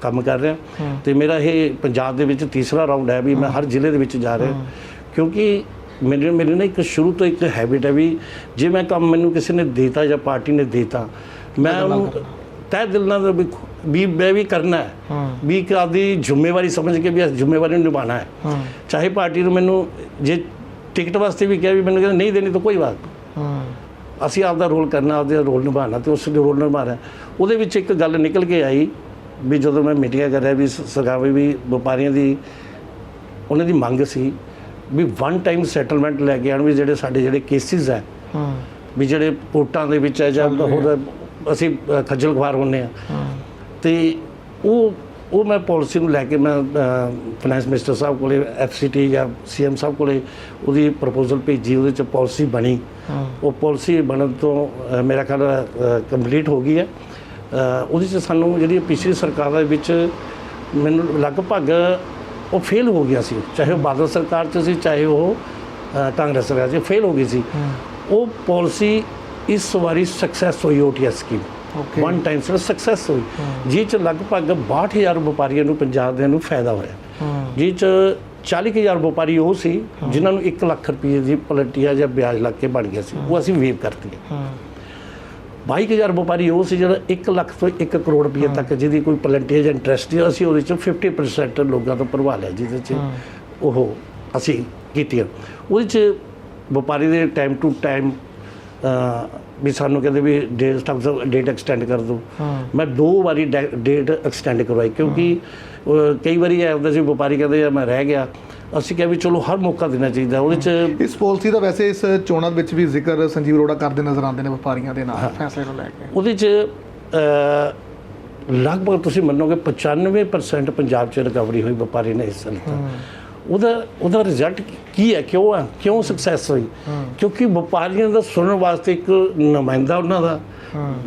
ਕੰਮ ਕਰ ਰਿਹਾ। ਤੇ ਮੇਰਾ ਇਹ ਪੰਜਾਬ ਦੇ ਵਿੱਚ ਤੀਸਰਾ ਰਾਊਂਡ ਹੈ ਵੀ ਮੈਂ ਹਰ ਜ਼ਿਲ੍ਹੇ ਦੇ ਵਿੱਚ ਜਾ ਰਿਹਾ। ਕਿਉਂਕਿ ਮੇਰੇ ਮੇਰੇ ਨਾ ਇੱਕ ਸ਼ੁਰੂ ਤੋਂ ਇੱਕ ਹੈਬਿਟ ਹੈ ਵੀ ਜੇ ਮੈਂ ਕੰਮ ਮੈਨੂੰ ਕਿਸੇ ਨੇ ਦੇਤਾ ਜਾਂ ਪਾਰਟੀ ਨੇ ਦੇਤਾ ਮੈਂ ਉਹਨੂੰ ਤਹਿ ਦਿਲ ਨਾਲ ਵੀ ਵੀ ਮੈਂ ਵੀ ਕਰਨਾ ਹੈ। ਵੀ ਆਪਦੀ ਜ਼ਿੰਮੇਵਾਰੀ ਸਮਝ ਕੇ ਵੀ ਇਸ ਜ਼ਿੰਮੇਵਾਰੀ ਨੂੰ ਨਿਭਾਉਣਾ ਹੈ। ਚਾਹੇ ਪਾਰਟੀ ਨੂੰ ਮੈਨੂੰ ਜੇ ਟਿਕਟ ਵਾਸਤੇ ਵੀ ਕਿਹਾ ਵੀ ਮੈਨੂੰ ਕਹਿੰਦੇ ਨਹੀਂ ਦੇਣੀ ਤਾਂ ਕੋਈ ਬਾਤ ਅਸੀਂ ਆਪਦਾ ਰੋਲ ਕਰਨਾ ਆਪਦਾ ਰੋਲ ਨਿਭਾਉਣਾ ਤੇ ਉਸ ਦੇ ਰੋਲ ਨਿਭਾਉਣਾ ਉਹਦੇ ਵਿੱਚ ਇੱਕ ਗੱਲ ਨਿਕਲ ਕੇ ਆਈ ਵੀ ਜਦੋਂ ਮੈਂ ਮੀਟਿੰਗਾਂ ਕਰ ਰਿਹਾ ਵੀ ਸ- ਸਰਕਾਰ ਵੀ- ਵਪਾਰੀਆਂ ਦੀ ਉਹਨਾਂ ਦੀ ਮੰਗ ਸੀ ਵੀ ਵਨ ਟਾਈਮ ਸੈਟਲਮੈਂਟ ਲੈ ਕੇ ਆਉਣ ਵੀ ਜਿਹੜੇ ਸਾਡੇ ਜਿਹੜੇ ਕੇਸਿਸ ਹੈ ਹਾਂ। ਵੀ ਜਿਹੜੇ ਕੋਰਟਾਂ ਦੇ ਵਿੱਚ ਹੈ ਜਾਂ ਹੋਰ ਅਸੀਂ ਖੱਜਲ ਖੁਆਰ ਹੁੰਨੇ ਆ। ਤੇ ਉਹ ਉਹ ਮੈਂ ਪਾਲਿਸੀ ਨੂੰ ਲੈ ਕੇ ਮੈਂ ਫਾਈਨੈਂਸ ਮਿਨਿਸਟਰ ਸਾਹਿਬ ਕੋਲੇ ਐਫਸੀਟੀ ਜਾਂ ਸੀਐਮ ਸਾਹਿਬ ਕੋਲੇ ਉਹਦੀ ਪ੍ਰਪੋਜ਼ਲ ਭੇਜੀ ਉਹਦੇ ਚ ਪਾਲਿਸੀ ਬਣੀ। ਉਹ ਪਾਲਿਸੀ ਬਣਨ ਤੋਂ ਮੇਰਾ ਖਿਆਲ ਕੰਪਲੀਟ ਹੋ ਗਈ ਹੈ। ਉਹਦੇ ਚ ਸਾਨੂੰ ਜਿਹੜੀ ਪਿਛਲੀ ਸਰਕਾਰ ਦੇ ਵਿੱਚ ਮੈਨੂੰ ਲਗਭਗ ਉਹ ਫੇਲ ਹੋ ਗਿਆ ਸੀ। ਚਾਹੇ ਉਹ ਬਾਦਲ ਸਰਕਾਰ ਚ ਸੀ ਚਾਹੇ ਉਹ ਕਾਂਗਰਸ ਸਰਕਾਰ ਚ ਫੇਲ ਹੋ ਗਈ ਸੀ। ਉਹ ਪਾਲਿਸੀ ਇਸ ਵਾਰੀ ਸਕਸੈਸ ਹੋਈ OTS scheme. One time sir success ਹੋਈ। ਜਿਹ ਚ ਲਗਭਗ 62000 ਵਪਾਰੀਆਂ ਨੂੰ ਪੰਜਾਬ ਦੇ ਨੂੰ ਫਾਇਦਾ ਹੋਇਆ। ਜਿਹ ਚ 40000 ਵਪਾਰੀ ਉਹ ਸੀ ਜਿਨ੍ਹਾਂ ਨੂੰ 1 ਲੱਖ ਰੁਪਏ ਦੀ ਪਲਟੀਆ ਜਾਂ ਵਿਆਜ ਲੱਗ ਕੇ ਬਣ ਗਿਆ ਸੀ। ਉਹ ਅਸੀਂ ਵੇਵ ਕਰਤੀ ਹੈ। 22000 ਵਪਾਰੀ ਉਹ ਸੀ ਜਿਹੜਾ 1 ਲੱਖ ਤੋਂ 1 ਕਰੋੜ ਰੁਪਏ ਤੱਕ ਜਿਹਦੀ ਕੋਈ ਪਲਟੀਆ ਜਾਂ ਇੰਟਰਸਟ ਸੀ ਅਸੀਂ ਉਹਦੇ ਚ 50% ਲੋਕਾਂ ਤੋਂ ਭਰਵਾ ਲਿਆ ਜਿਹਦੇ ਚ ਉਹ ਅਸੀਂ ਕੀਤੀਆਂ। ਉਹਦੇ ਚ ਵਪਾਰੀ ਦੇ ਟਾਈਮ ਟੂ ਟਾਈਮ ਵੀ ਸਾਨੂੰ ਕਹਿੰਦੇ ਵੀ ਡੇਟ ਸਟਾਕ ਡੇਟ ਐਕਸਟੈਂਡ ਕਰ ਦਿਓ। ਮੈਂ ਦੋ ਵਾਰੀ ਡੇਟ ਐਕਸਟੈਂਡ ਕਰਵਾਈ ਕਿਉਂਕਿ ਕਈ ਵਾਰੀ ਇਹ ਹੁੰਦਾ ਸੀ ਵਪਾਰੀ ਕਹਿੰਦੇ ਯਾਰ ਮੈਂ ਰਹਿ ਗਿਆ। ਅਸੀਂ ਕਿਹਾ ਵੀ ਚਲੋ ਹਰ ਮੌਕਾ ਦੇਣਾ ਚਾਹੀਦਾ ਉਹਦੇ ਚ ਇਸ ਪਾਲਿਸੀ ਦਾ ਵੈਸੇ ਇਸ ਚੋਣਾਂ ਵਿੱਚ ਵੀ ਜ਼ਿਕਰ ਸੰਜੀਵ ਅਰੋੜਾ ਕਰਦੇ ਨਜ਼ਰ ਆਉਂਦੇ ਨੇ ਵਪਾਰੀਆਂ ਦੇ ਨਾਲ ਫੈਸਲੇ ਨੂੰ ਲੈ ਕੇ। ਉਹਦੇ ਚ ਲਗਭਗ ਤੁਸੀਂ ਮੰਨੋਗੇ 95% ਪੰਜਾਬ ਚ ਰਿਕਵਰੀ ਹੋਈ ਵਪਾਰੀ ਨੇ ਹਿੱਸਾ ਲਿੱਤਾ। ਉਹਦਾ ਉਹਦਾ ਰਿਜ਼ਲਟ ਕੀ ਹੈ? ਕਿਉਂ ਹੈ? ਕਿਉਂ ਸਕਸੈਸ ਹੋਈ? ਕਿਉਂਕਿ ਵਪਾਰੀਆਂ ਦਾ ਸੁਣਨ ਵਾਸਤੇ ਇੱਕ ਨੁਮਾਇੰਦਾ ਉਹਨਾਂ ਦਾ।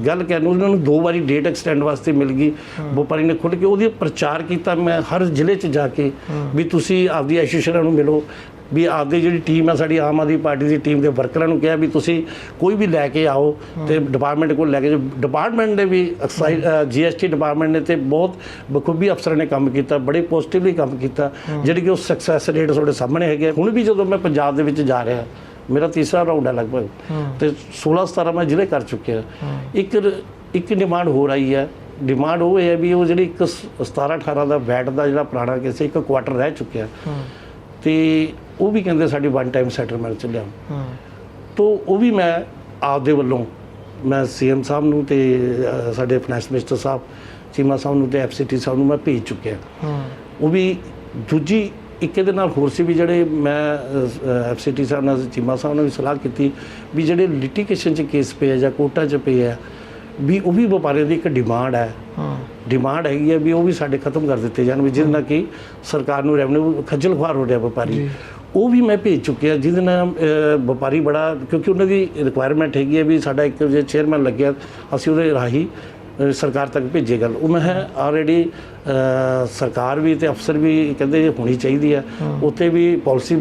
ਗੱਲ ਕਹਿਣ ਨੂੰ ਉਹਨਾਂ ਨੂੰ ਦੋ ਵਾਰੀ ਡੇਟ ਐਕਸਟੈਂਡ ਵਾਸਤੇ ਮਿਲ ਗਈ। ਵਪਾਰੀ ਨੇ ਖੁੱਲ੍ਹ ਕੇ ਉਹਦੀ ਪ੍ਰਚਾਰ ਕੀਤਾ ਮੈਂ ਹਰ ਜ਼ਿਲ੍ਹੇ 'ਚ ਜਾ ਕੇ ਵੀ ਤੁਸੀਂ ਆਪਦੀ ਐਸੋਸੀਏਸ਼ਨਾਂ ਨੂੰ ਮਿਲੋ। ਵੀ ਆਪਦੀ ਜਿਹੜੀ ਟੀਮ ਹੈ ਸਾਡੀ ਆਮ ਆਦਮੀ ਪਾਰਟੀ ਦੀ ਟੀਮ ਦੇ ਵਰਕਰਾਂ ਨੂੰ ਕਿਹਾ ਵੀ ਤੁਸੀਂ ਕੋਈ ਵੀ ਲੈ ਕੇ ਆਓ ਤੇ ਡਿਪਾਰਟਮੈਂਟ ਕੋਲ ਲੈ ਕੇ ਡਿਪਾਰਟਮੈਂਟ ਨੇ ਵੀ ਜੀਐਸਟੀ ਡਿਪਾਰਟਮੈਂਟ ਨੇ ਤੇ ਬਹੁਤ ਬਖੂਬੀ ਅਫਸਰਾਂ ਨੇ ਕੰਮ ਕੀਤਾ ਬੜੇ ਪੋਜ਼ਿਟਿਵਲੀ ਕੰਮ ਕੀਤਾ ਜਿਹੜੀ ਕਿ ਉਹ ਸਕਸੈਸ ਰੇਟ ਤੁਹਾਡੇ ਸਾਹਮਣੇ ਹੈਗੇ ਹੁਣ ਵੀ ਜਦੋਂ ਮੈਂ ਪੰਜਾਬ ਦੇ ਵਿੱਚ ਜਾ ਰਿਹਾ ਮੇਰਾ ਤੀਸਰਾ ਰਾਊਂਡ ਹੈ ਲਗਭਗ। ਤੇ 16 17 ਮੈਂ ਜ਼ਿਲ੍ਹੇ ਕਰ ਚੁੱਕਿਆ। ਇੱਕ ਇੱਕ ਡਿਮਾਂਡ ਹੋ ਰਹੀ ਹੈ। ਡਿਮਾਂਡ ਉਹ ਹੈ ਵੀ ਉਹ ਜਿਹੜੀ ਇੱਕ 17 18 ਦਾ ਵੈਟ ਦਾ ਜਿਹੜਾ ਪੁਰਾਣਾ ਕਿਸੇ ਇੱਕ ਕੁਆਟਰ ਰਹਿ ਚੁੱਕਿਆ। ਤੇ ਉਹ ਵੀ ਕਹਿੰਦੇ ਸਾਡੀ ਵਨ ਟਾਈਮ ਸੈਟਲਮੈਂਟ ਚ ਲਿਆਓ ਤੋ ਉਹ ਵੀ ਮੈਂ ਆਪਦੇ ਵੱਲੋਂ, ਮੈਂ ਸੀਐਮ ਸਾਹਿਬ ਨੂੰ ਤੇ ਸਾਡੇ ਫਾਈਨੈਂਸ ਮਿਨਿਸਟਰ ਸਾਹਿਬ, ਚੀਮਾ ਸਾਹਿਬ ਨੂੰ ਤੇ ਐਫਸੀਟੀ ਸਾਹਿਬ ਨੂੰ ਮੈਂ ਭੇਜ ਚੁੱਕਿਆ। ਉਹ ਵੀ ਦੂਜੀ ਇੱਕ ਇਹਦੇ ਨਾਲ ਹੋਰ ਸੀ ਵੀ ਜਿਹੜੇ ਮੈਂ ਐਫਸੀਟੀ ਸਾਹਿਬ ਨਾਲ, ਚੀਮਾ ਸਾਹਿਬ ਨਾਲ ਵੀ ਸਲਾਹ ਕੀਤੀ ਵੀ ਜਿਹੜੇ ਲਿਟੀਗੇਸ਼ਨ ਚ ਕੇਸ ਪਏ ਆ ਜਾਂ ਕੋਰਟਾਂ ਚ ਪਏ ਆ, ਵੀ ਉਹ ਵੀ ਵਪਾਰੀਆਂ ਦੀ ਇੱਕ ਡਿਮਾਂਡ ਹੈ। ਡਿਮਾਂਡ ਹੈਗੀ ਹੈ ਵੀ ਉਹ ਵੀ ਸਾਡੇ ਖਤਮ ਕਰ ਦਿੱਤੇ ਜਾਣ ਵੀ ਜਿਹਦੇ ਨਾਲ ਕਿ ਸਰਕਾਰ ਨੂੰ ਰੈਵਨਿਊ ਖੱਜਲ ਖੁਆਰ ਹੋ ਰਿਹਾ ਵਪਾਰੀ। ਉਹ ਵੀ ਮੈਂ ਭੇਜ ਚੁੱਕਿਆ ਜਿਹਦੇ ਨਾਲ ਵਪਾਰੀ ਬੜਾ ਕਿਉਂਕਿ ਉਹਨਾਂ ਦੀ ਰਿਕੁਆਇਰਮੈਂਟ ਹੈਗੀ ਹੈ ਵੀ ਸਾਡਾ ਇੱਕ ਜੇ ਚੇਅਰਮੈਨ ਲੱਗਿਆ ਅਸੀਂ ਉਹਦੇ ਰਾਹੀਂ ਸਰਕਾਰ ਤੱਕ ਭੇਜੇ ਗੱਲ। ਉਹ ਮੈਂ ਆਲਰੇਡੀ ਸਰਕਾਰ ਵੀ ਤੇ ਅਫਸਰ ਵੀ ਕਹਿੰਦੇ ਹੋਣੀ ਚਾਹੀਦੀ ਹੈ। ਉੱਥੇ ਵੀ ਪਾਲਿਸੀ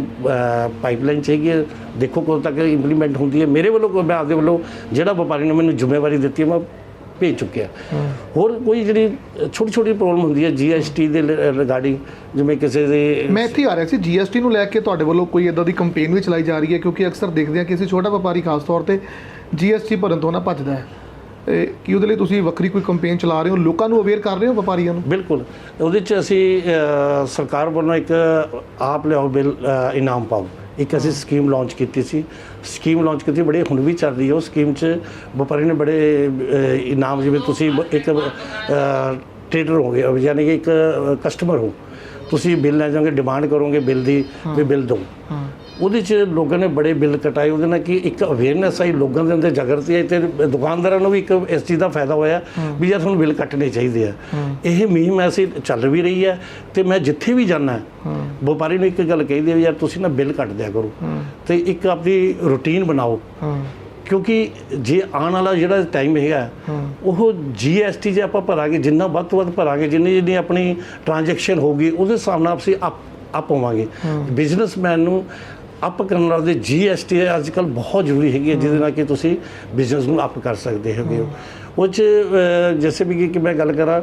ਪਾਈਪਲਾਈਨ ਚਾਹੀਦੀ ਹੈ। ਦੇਖੋ ਕਦੋਂ ਤੱਕ ਇੰਪਲੀਮੈਂਟ ਹੁੰਦੀ ਹੈ। ਮੇਰੇ ਵੱਲੋਂ ਮੈਂ ਆਪਦੇ ਵੱਲੋਂ ਜਿਹੜਾ ਵਪਾਰੀ ਨੇ ਮੈਨੂੰ ਜ਼ਿੰਮੇਵਾਰੀ ਦਿੱਤੀ ਹੈ ਮੈਂ ਭੇਜ ਚੁੱਕਿਆ ਹੋਰ ਕੋਈ ਜਿਹੜੀ ਛੋਟੀ ਛੋਟੀ ਪ੍ਰੋਬਲਮ ਹੁੰਦੀ ਹੈ ਜੀਐਸਟੀ ਦੇ ਰਿਗਾਰਡਿੰਗ ਜਿਵੇਂ ਕਿਸੇ ਦੇ ਮੈਂ ਇੱਥੇ ਆ ਰਿਹਾ ਸੀ ਜੀਐਸਟੀ ਨੂੰ ਲੈ ਕੇ ਤੁਹਾਡੇ ਵੱਲੋਂ ਕੋਈ ਇਦਾਂ ਦੀ ਕੰਪੇਨ ਵੀ ਚਲਾਈ ਜਾ ਰਹੀ ਹੈ? ਕਿਉਂਕਿ ਅਕਸਰ ਦੇਖਦੇ ਕਿ ਅਸੀਂ ਛੋਟਾ ਵਪਾਰੀ ਖਾਸ ਤੌਰ ਤੇ ਜੀਐਸਟੀ ਭਰਨ ਤੋਂ ਨਾ ਭੱਜਦਾ ਹੈ। ਕੀ ਉਹਦੇ ਲਈ ਤੁਸੀਂ ਵੱਖਰੀ ਕੋਈ ਕੰਪੇਨ ਚਲਾ ਰਹੇ ਹੋ? ਲੋਕਾਂ ਨੂੰ ਅਵੇਅਰ ਕਰ ਰਹੇ ਹੋ ਵਪਾਰੀਆਂ ਨੂੰ? ਬਿਲਕੁਲ। ਉਹਦੇ ਚ ਅਸੀਂ ਸਰਕਾਰ ਵੱਲੋਂ ਇੱਕ ਆਪ ਲਿਆਓ ਬਿੱਲ ਇਨਾਮ ਪਾਓ। ਇੱਕ ਅਸੀਂ ਸਕੀਮ ਲਾਂਚ ਕੀਤੀ ਸੀ। ਸਕੀਮ ਲਾਂਚ ਕੀਤੀ ਬੜੇ ਹੁਣ ਵੀ ਚੱਲ ਰਹੀ ਹੈ। ਉਹ ਸਕੀਮ ਚ ਵਪਾਰੀ ਨੇ ਬੜੇ ਇਨਾਮ ਜਿਵੇਂ ਤੁਸੀਂ ਇੱਕ ਟ੍ਰੇਡਰ ਹੋ ਗਏ ਯਾਨੀ ਕਿ ਇੱਕ ਕਸਟਮਰ ਹੋ। ਤੁਸੀਂ ਬਿੱਲ ਲੈ ਜਾਓਗੇ ਡਿਮਾਂਡ ਕਰੋਗੇ ਬਿੱਲ ਦੀ ਵੀ ਬਿੱਲ ਦਿਓ। ਉਹਦੇ ਚ ਲੋਕਾਂ ਨੇ ਬੜੇ ਬਿੱਲ ਕਟਾਏ ਉਹਦੇ ਨਾਲ ਕਿ ਇੱਕ ਅਵੇਅਰਨੈਸ ਆਈ ਲੋਕਾਂ ਦੇ ਅੰਦਰ ਜਾਗਰਤੀ ਆਈ ਤੇ ਦੁਕਾਨਦਾਰਾਂ ਨੂੰ ਵੀ ਇੱਕ ਇਸ ਚੀਜ਼ ਦਾ ਫਾਇਦਾ ਹੋਇਆ ਵੀ ਯਾਰ ਤੁਹਾਨੂੰ ਬਿੱਲ ਕੱਟਣੇ ਚਾਹੀਦੇ ਆ। ਇਹ ਮੁਹਿੰਮ ਐਸੀ ਚੱਲ ਵੀ ਰਹੀ ਹੈ ਤੇ ਮੈਂ ਜਿੱਥੇ ਵੀ ਜਾਣਾ ਵਪਾਰੀ ਨੂੰ ਇੱਕ ਗੱਲ ਕਹਿੰਦੀ ਵੀ ਯਾਰ ਤੁਸੀਂ ਨਾ ਬਿੱਲ ਕੱਟ ਦਿਆ ਕਰੋ। ਤੇ ਇੱਕ ਆਪਣੀ ਰੁਟੀਨ ਬਣਾਓ। ਕਿਉਂਕਿ ਜੇ ਆਉਣ ਵਾਲਾ ਜਿਹੜਾ ਟਾਈਮ ਹੈਗਾ ਉਹ ਜੀਐਸਟੀ ਜੇ ਆਪਾਂ ਭਰਾਂਗੇ ਜਿੰਨਾ ਵੱਧ ਤੋਂ ਵੱਧ ਭਰਾਂਗੇ ਜਿੰਨੀ ਜਿੰਨੀ ਆਪਣੀ ਟ੍ਰਾਂਜੈਕਸ਼ਨ ਹੋਗੀ ਉਹਦੇ ਹਿਸਾਬ ਨਾਲ ਅਸੀਂ ਅਪ ਅਪ ਹੋਵਾਂਗੇ। ਬਿਜ਼ਨਸਮੈਨ ਨੂੰ ਅਪ ਕਰਨ ਵਾਸਤੇ ਜੀਐਸਟੀ ਅੱਜ ਕੱਲ ਬਹੁਤ ਜ਼ਰੂਰੀ ਹੈਗੀ ਹੈ ਜਿਹਦੇ ਨਾਲ ਕਿ ਤੁਸੀਂ ਬਿਜ਼ਨਸ ਨੂੰ ਅਪ ਕਰ ਸਕਦੇ ਹੈਗੇ ਹੋ। ਉਹ ਚ ਜੈਸੇ ਵੀ ਕਿ- ਮੈਂ ਗੱਲ ਕਰਾਂ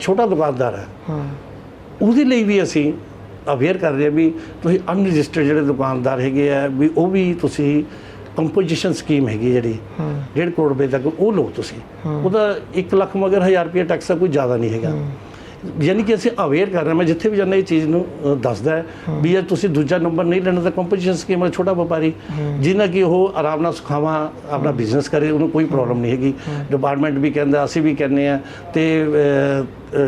ਛੋਟਾ ਦੁਕਾਨਦਾਰ ਹੈ। ਉਹਦੇ ਲਈ ਵੀ ਅਸੀਂ ਅਵੇਅਰ ਕਰ ਰਹੇ ਹਾਂ ਵੀ ਤੁਸੀਂ ਅਨਰਜਿਸਟਰਡ ਜਿਹੜੇ ਦੁਕਾਨਦਾਰ ਹੈਗੇ ਆ ਵੀ ਉਹ ਵੀ ਤੁਸੀਂ ਕੰਪੋਜੀਸ਼ਨ ਸਕੀਮ ਹੈਗੀ ਜਿਹੜੀ 1.5 ਕਰੋੜ ਰੁਪਏ ਤੱਕ ਉਹ ਲਓ ਤੁਸੀਂ। ਉਹਦਾ 1 ਲੱਖ ਮਗਰ 1000 ਰੁਪਏ ਟੈਕਸ ਦਾ ਕੋਈ ਜ਼ਿਆਦਾ ਨਹੀਂ ਹੈਗਾ। ਯਾਨੀ ਕਿ ਅਸੀਂ ਅਵੇਅਰ ਕਰ ਰਹੇ ਮੈਂ ਜਿੱਥੇ ਵੀ ਜਾਂਦਾ ਇਹ ਚੀਜ਼ ਨੂੰ ਦੱਸਦਾ ਵੀ ਜੇ ਤੁਸੀਂ ਦੂਜਾ ਨੰਬਰ ਨਹੀਂ ਲੈਣਾ ਤਾਂ ਕੰਪੋਜੀਸ਼ਨ ਸਕੀਮ ਹੈ ਛੋਟਾ ਵਪਾਰੀ ਜਿਹਨਾਂ ਕਿ ਉਹ ਆਰਾਮ ਨਾਲ ਸੁਖਾਵਾਂ ਆਪਣਾ ਬਿਜ਼ਨਸ ਕਰੇ ਉਹਨੂੰ ਕੋਈ ਪ੍ਰੋਬਲਮ ਨਹੀਂ ਹੈਗੀ। ਡਿਪਾਰਟਮੈਂਟ ਵੀ ਕਹਿੰਦਾ ਅਸੀਂ ਵੀ ਕਹਿੰਦੇ ਆ ਤੇ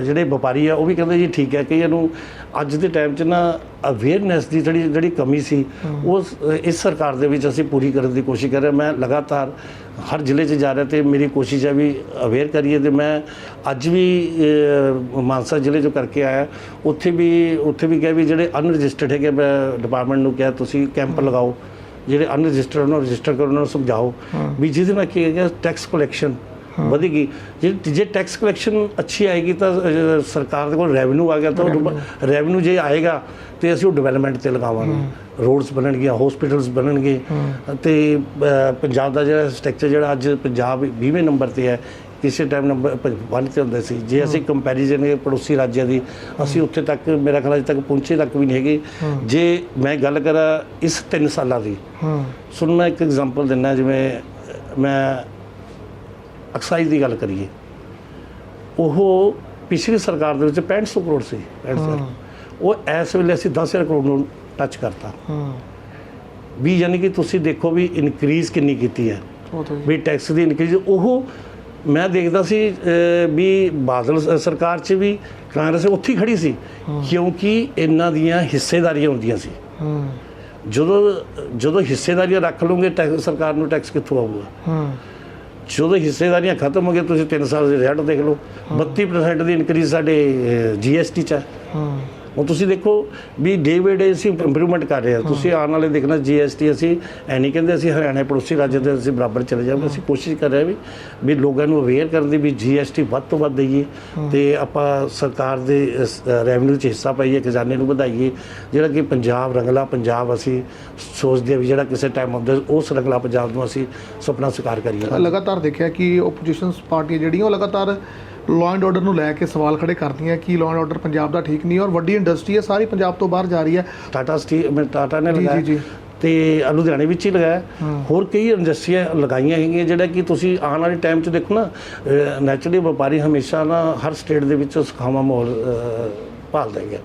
ਜਿਹੜੇ ਵਪਾਰੀ ਆ ਉਹ ਵੀ ਕਹਿੰਦੇ ਜੀ ਠੀਕ ਹੈ ਕਿ ਇਹਨੂੰ ਅੱਜ ਦੇ ਟਾਈਮ 'ਚ ਨਾ ਅਵੇਅਰਨੈਸ ਦੀ ਜਿਹੜੀ ਜਿਹੜੀ ਕਮੀ ਸੀ ਉਹ ਇਸ ਸਰਕਾਰ ਦੇ ਵਿੱਚ ਅਸੀਂ ਪੂਰੀ ਕਰਨ ਦੀ ਕੋਸ਼ਿਸ਼ ਕਰ ਰਹੇ। ਮੈਂ ਲਗਾਤਾਰ ਹਰ ਜ਼ਿਲ੍ਹੇ 'ਚ ਜਾ ਰਿਹਾ ਤੇ ਮੇਰੀ ਕੋਸ਼ਿਸ਼ ਹੈ ਵੀ ਅਵੇਅਰ ਕਰੀਏ ਤੇ ਮੈਂ ਅੱਜ ਵੀ ਮਾਨਸਾ ਜ਼ਿਲ੍ਹੇ 'ਚੋਂ ਕਰਕੇ ਆਇਆ। ਉੱਥੇ ਵੀ ਉੱਥੇ ਵੀ ਕਿਹਾ ਵੀ ਜਿਹੜੇ ਅਨਰਜਿਸਟਰਡ ਹੈਗੇ ਮੈਂ ਡਿਪਾਰਟਮੈਂਟ ਨੂੰ ਕਿਹਾ ਤੁਸੀਂ ਕੈਂਪ ਲਗਾਓ। ਜਿਹੜੇ ਅਨਰਜਿਸਟਰਡ ਉਹਨਾਂ ਨੂੰ ਰਜਿਸਟਰ ਕਰੋ ਉਹਨਾਂ ਨੂੰ ਸਮਝਾਓ। ਵੀ ਜਿਹਦੇ ਨਾਲ ਕੀ ਹੈਗਾ ਟੈਕਸ ਕਲੈਕਸ਼ਨ ਵਧੇਗੀ। ਜੇ ਜੇ ਟੈਕਸ ਕਲੈਕਸ਼ਨ ਅੱਛੀ ਆਏਗੀ ਤਾਂ ਸਰਕਾਰ ਦੇ ਕੋਲ ਰੈਵਨਿਊ ਆ ਗਿਆ ਤਾਂ ਰੈਵਨਿਊ ਜੇ ਆਏਗਾ ਤੇ ਅਸੀਂ ਉਹ ਡਿਵੈਲਪਮੈਂਟ ਤੇ ਲਗਾਵਾਂਗੇ। ਰੋਡਸ ਬਣਨਗੀਆਂ ਹਸਪੀਟਲਸ ਬਣਨਗੇ। ਤੇ ਪੰਜਾਬ ਦਾ ਜਿਹੜਾ ਸਟਰਕਚਰ ਜਿਹੜਾ ਅੱਜ ਪੰਜਾਬ 20ਵੇਂ ਨੰਬਰ ਤੇ ਹੈ ਕਿਸੇ ਟਾਈਮ ਨੰਬਰ 1 ਤੇ ਹੁੰਦਾ ਸੀ। ਜੇ ਅਸੀਂ ਕੰਪੈਰੀਜ਼ਨ ਇਹ ਪੜੋਸੀ ਰਾਜਾਂ ਦੀ ਅਸੀਂ ਉੱਥੇ ਤੱਕ ਮੇਰਾ ਖਿਆਲ ਅਜੇ ਤੱਕ ਪਹੁੰਚੇ ਤੱਕ ਵੀ ਨਹੀਂ ਹੈਗੇ। ਜੇ ਮੈਂ ਗੱਲ ਕਰਾਂ ਇਸ 3 ਸਾਲਾਂ ਦੀ ਹੂੰ। ਸੁਣ ਮੈਂ ਇੱਕ ਐਗਜ਼ਾਮਪਲ ਦਿੰਦਾ ਜਿਵੇਂ ਮੈਂ ਐਕਸਾਈਜ਼ ਦੀ ਗੱਲ ਕਰੀਏ। ਉਹ ਪਿਛਲੀ ਸਰਕਾਰ ਦੇ ਵਿੱਚ 6500 ਕਰੋੜ ਸੀ 6500 ਉਹ ਇਸ ਵੇਲੇ ਅਸੀਂ 10000 ਕਰੋੜ ਨੂੰ ਟੱਚ ਕਰਤਾ। ਹੂੰ। ਵੀ ਯਾਨੀ ਕਿ ਤੁਸੀਂ ਦੇਖੋ ਵੀ ਇਨਕਰੀਜ਼ ਕਿੰਨੀ ਕੀਤੀ ਹੈ। ਵੀ ਟੈਕਸ ਦੀ ਇਨਕਰੀਜ਼ ਉਹ ਮੈਂ ਦੇਖਦਾ ਸੀ ਵੀ ਬਾਦਲ ਸਰਕਾਰ 'ਚ ਵੀ ਕਾਂਗਰਸ ਉੱਥੇ ਹੀ ਖੜੀ ਸੀ ਕਿਉਂਕਿ ਇਹਨਾਂ ਦੀਆਂ ਹਿੱਸੇਦਾਰੀਆਂ ਹੁੰਦੀਆਂ ਸੀ। ਹੂੰ। ਜਦੋਂ ਜਦੋਂ ਹਿੱਸੇਦਾਰੀਆਂ ਰੱਖ ਲਓਗੇ ਟੈਕਸ ਸਰਕਾਰ ਨੂੰ ਟੈਕਸ ਕਿੱਥੋਂ ਆਊਗਾ? ਹੂੰ। ਜਦੋਂ ਹਿੱਸੇਦਾਰੀਆਂ ਖਤਮ ਹੋ ਗਈਆਂ ਤੁਸੀਂ 3 ਸਾਲ ਦੇ ਰਿਜ਼ਲਟ ਦੇਖ ਲਓ। 32% ਦੀ ਇਨਕਰੀਜ਼ ਸਾਡੇ ਜੀਐਸਟੀ 'ਚ ਹੈ। ਹੂੰ। ਹੁਣ ਤੁਸੀਂ ਦੇਖੋ ਵੀ ਡੇ ਬਾਈ ਡੇ ਅਸੀਂ ਇੰਪਰੂਵਮੈਂਟ ਕਰ ਰਹੇ ਹਾਂ। ਤੁਸੀਂ ਆਉਣ ਵਾਲੇ ਦੇਖਣਾ ਜੀਐਸਟੀ ਅਸੀਂ ਐ ਨਹੀਂ ਕਹਿੰਦੇ ਅਸੀਂ ਹਰਿਆਣਾ ਪੜੋਸੀ ਰਾਜ ਦੇ ਅਸੀਂ ਬਰਾਬਰ ਚਲੇ ਜਾਵਾਂਗੇ। ਅਸੀਂ ਕੋਸ਼ਿਸ਼ ਕਰ ਰਹੇ ਹਾਂ ਵੀ ਵੀ ਲੋਕਾਂ ਨੂੰ ਅਵੇਅਰ ਕਰਨ ਦੀ ਵੀ ਜੀਐਸਟੀ ਵੱਧ ਤੋਂ ਵੱਧ ਦਈਏ ਤੇ ਆਪਾਂ ਸਰਕਾਰ ਦੇ ਰੈਵਨਿਊ 'ਚ ਹਿੱਸਾ ਪਾਈਏ ਖਜ਼ਾਨੇ ਨੂੰ ਵਧਾਈਏ। ਜਿਹੜਾ ਕਿ ਪੰਜਾਬ ਰੰਗਲਾ ਪੰਜਾਬ ਅਸੀਂ ਸੋਚਦੇ ਵੀ ਜਿਹੜਾ ਕਿਸੇ ਟਾਈਮ ਆਉਂਦਾ ਉਸ ਰੰਗਲਾ ਪੰਜਾਬ ਨੂੰ ਅਸੀਂ ਸੁਪਨਾ ਸਾਕਾਰ ਕਰੀਏ। ਲਗਾਤਾਰ ਦੇਖਿਆ ਕਿ ਓਪੋਜੀਸ਼ਨਸ ਪਾਰਟੀਆਂ ਜਿਹੜੀਆਂ ਉਹ ਲਗਾਤਾਰ ਲਾਅ ਐਂਡ ਆਰਡਰ ਨੂੰ ਲੈ ਕੇ ਸਵਾਲ ਖੜੇ ਕਰਦੀਆਂ ਕਿ ਲਾਅ ਐਂਡ ਆਰਡਰ ਪੰਜਾਬ ਦਾ ਠੀਕ ਨਹੀਂ ਔਰ ਵੱਡੀ ਇੰਡਸਟਰੀ ਹੈ ਸਾਰੀ ਪੰਜਾਬ ਤੋਂ ਬਾਹਰ ਜਾ ਰਹੀ ਹੈ। ਟਾਟਾ ਸਟੀਲ ਮੈਂ ਟਾਟਾ ਨੇ ਲਗਾਇਆ ਜੀ, ਜੀ। ਤੇ ਲੁਧਿਆਣੇ ਵਿੱਚ ਹੀ ਲਗਾਇਆ। ਹੋਰ ਕਈ ਇੰਡਸਟਰੀਆਂ ਲਗਾਈਆਂ ਹੈਗੀਆਂ ਜਿਹੜਾ ਕਿ ਤੁਸੀਂ ਆਉਣ ਵਾਲੇ ਟਾਈਮ 'ਚ ਦੇਖੋ ਨਾ ਨੈਚੁਰਲੀ ਵਪਾਰੀ ਹਮੇਸ਼ਾ ਨਾ ਹਰ ਸਟੇਟ ਦੇ ਵਿੱਚ ਸੁਖਾਵਾਂ ਮਾਹੌਲ ਭਾਲਦਾ ਹੈਗਾ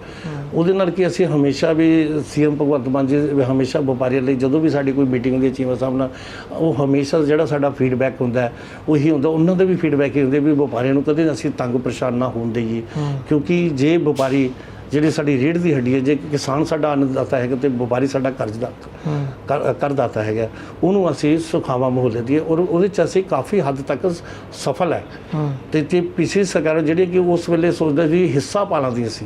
ਉਹਦੇ ਨਾਲ ਕਿ ਅਸੀਂ ਹਮੇਸ਼ਾ ਵੀ ਸੀਐਮ ਭਗਵੰਤ ਮਾਨ ਜੀ ਹਮੇਸ਼ਾ ਵਪਾਰੀਆਂ ਲਈ ਜਦੋਂ ਵੀ ਸਾਡੀ ਕੋਈ ਮੀਟਿੰਗ ਹੁੰਦੀ ਹੈ ਚੀਮਾ ਸਾਹਿਬ ਨਾਲ ਉਹ ਹਮੇਸ਼ਾ ਜਿਹੜਾ ਸਾਡਾ ਫੀਡਬੈਕ ਹੁੰਦਾ ਹੈ, ਉਹੀ ਹੁੰਦਾ ਉਹਨਾਂ ਦੇ ਵੀ ਫੀਡਬੈਕ ਇਹ ਹੁੰਦੇ ਵੀ ਵਪਾਰੀਆਂ ਨੂੰ ਕਦੇ ਅਸੀਂ ਤੰਗ ਪਰੇਸ਼ਾਨ ਨਾ ਹੋਣ ਦੇਈਏ। ਕਿਉਂਕਿ ਜੇ ਵਪਾਰੀ ਜਿਹੜੀ ਸਾਡੀ ਰੀੜ੍ਹ ਦੀ ਹੱਡੀ ਹੈ ਜੇ ਕਿਸਾਨ ਸਾਡਾ ਅੰਨਦਾਤਾ ਹੈਗਾ ਤੇ ਵਪਾਰੀ ਸਾਡਾ ਕਰਜ਼ਦਾ ਕਰ- ਕਰਦਾਤਾ ਹੈਗਾ। ਉਹਨੂੰ ਅਸੀਂ ਸੁਖਾਵਾ ਮੁਹੱਲੇ ਦੀ ਔਰ ਉਹਦੇ ਚ ਅਸੀਂ ਕਾਫੀ ਹੱਦ ਤੱਕ ਸਫਲ ਹੈ। ਤੇ ਤੇ ਪਿਛਲੀ ਸਰਕਾਰ ਜਿਹੜੀ ਕਿ ਉਸ ਵੇਲੇ ਸੋਚਦੇ ਸੀ ਹਿੱਸਾ ਪਾ ਲੈਂਦੀ ਸੀ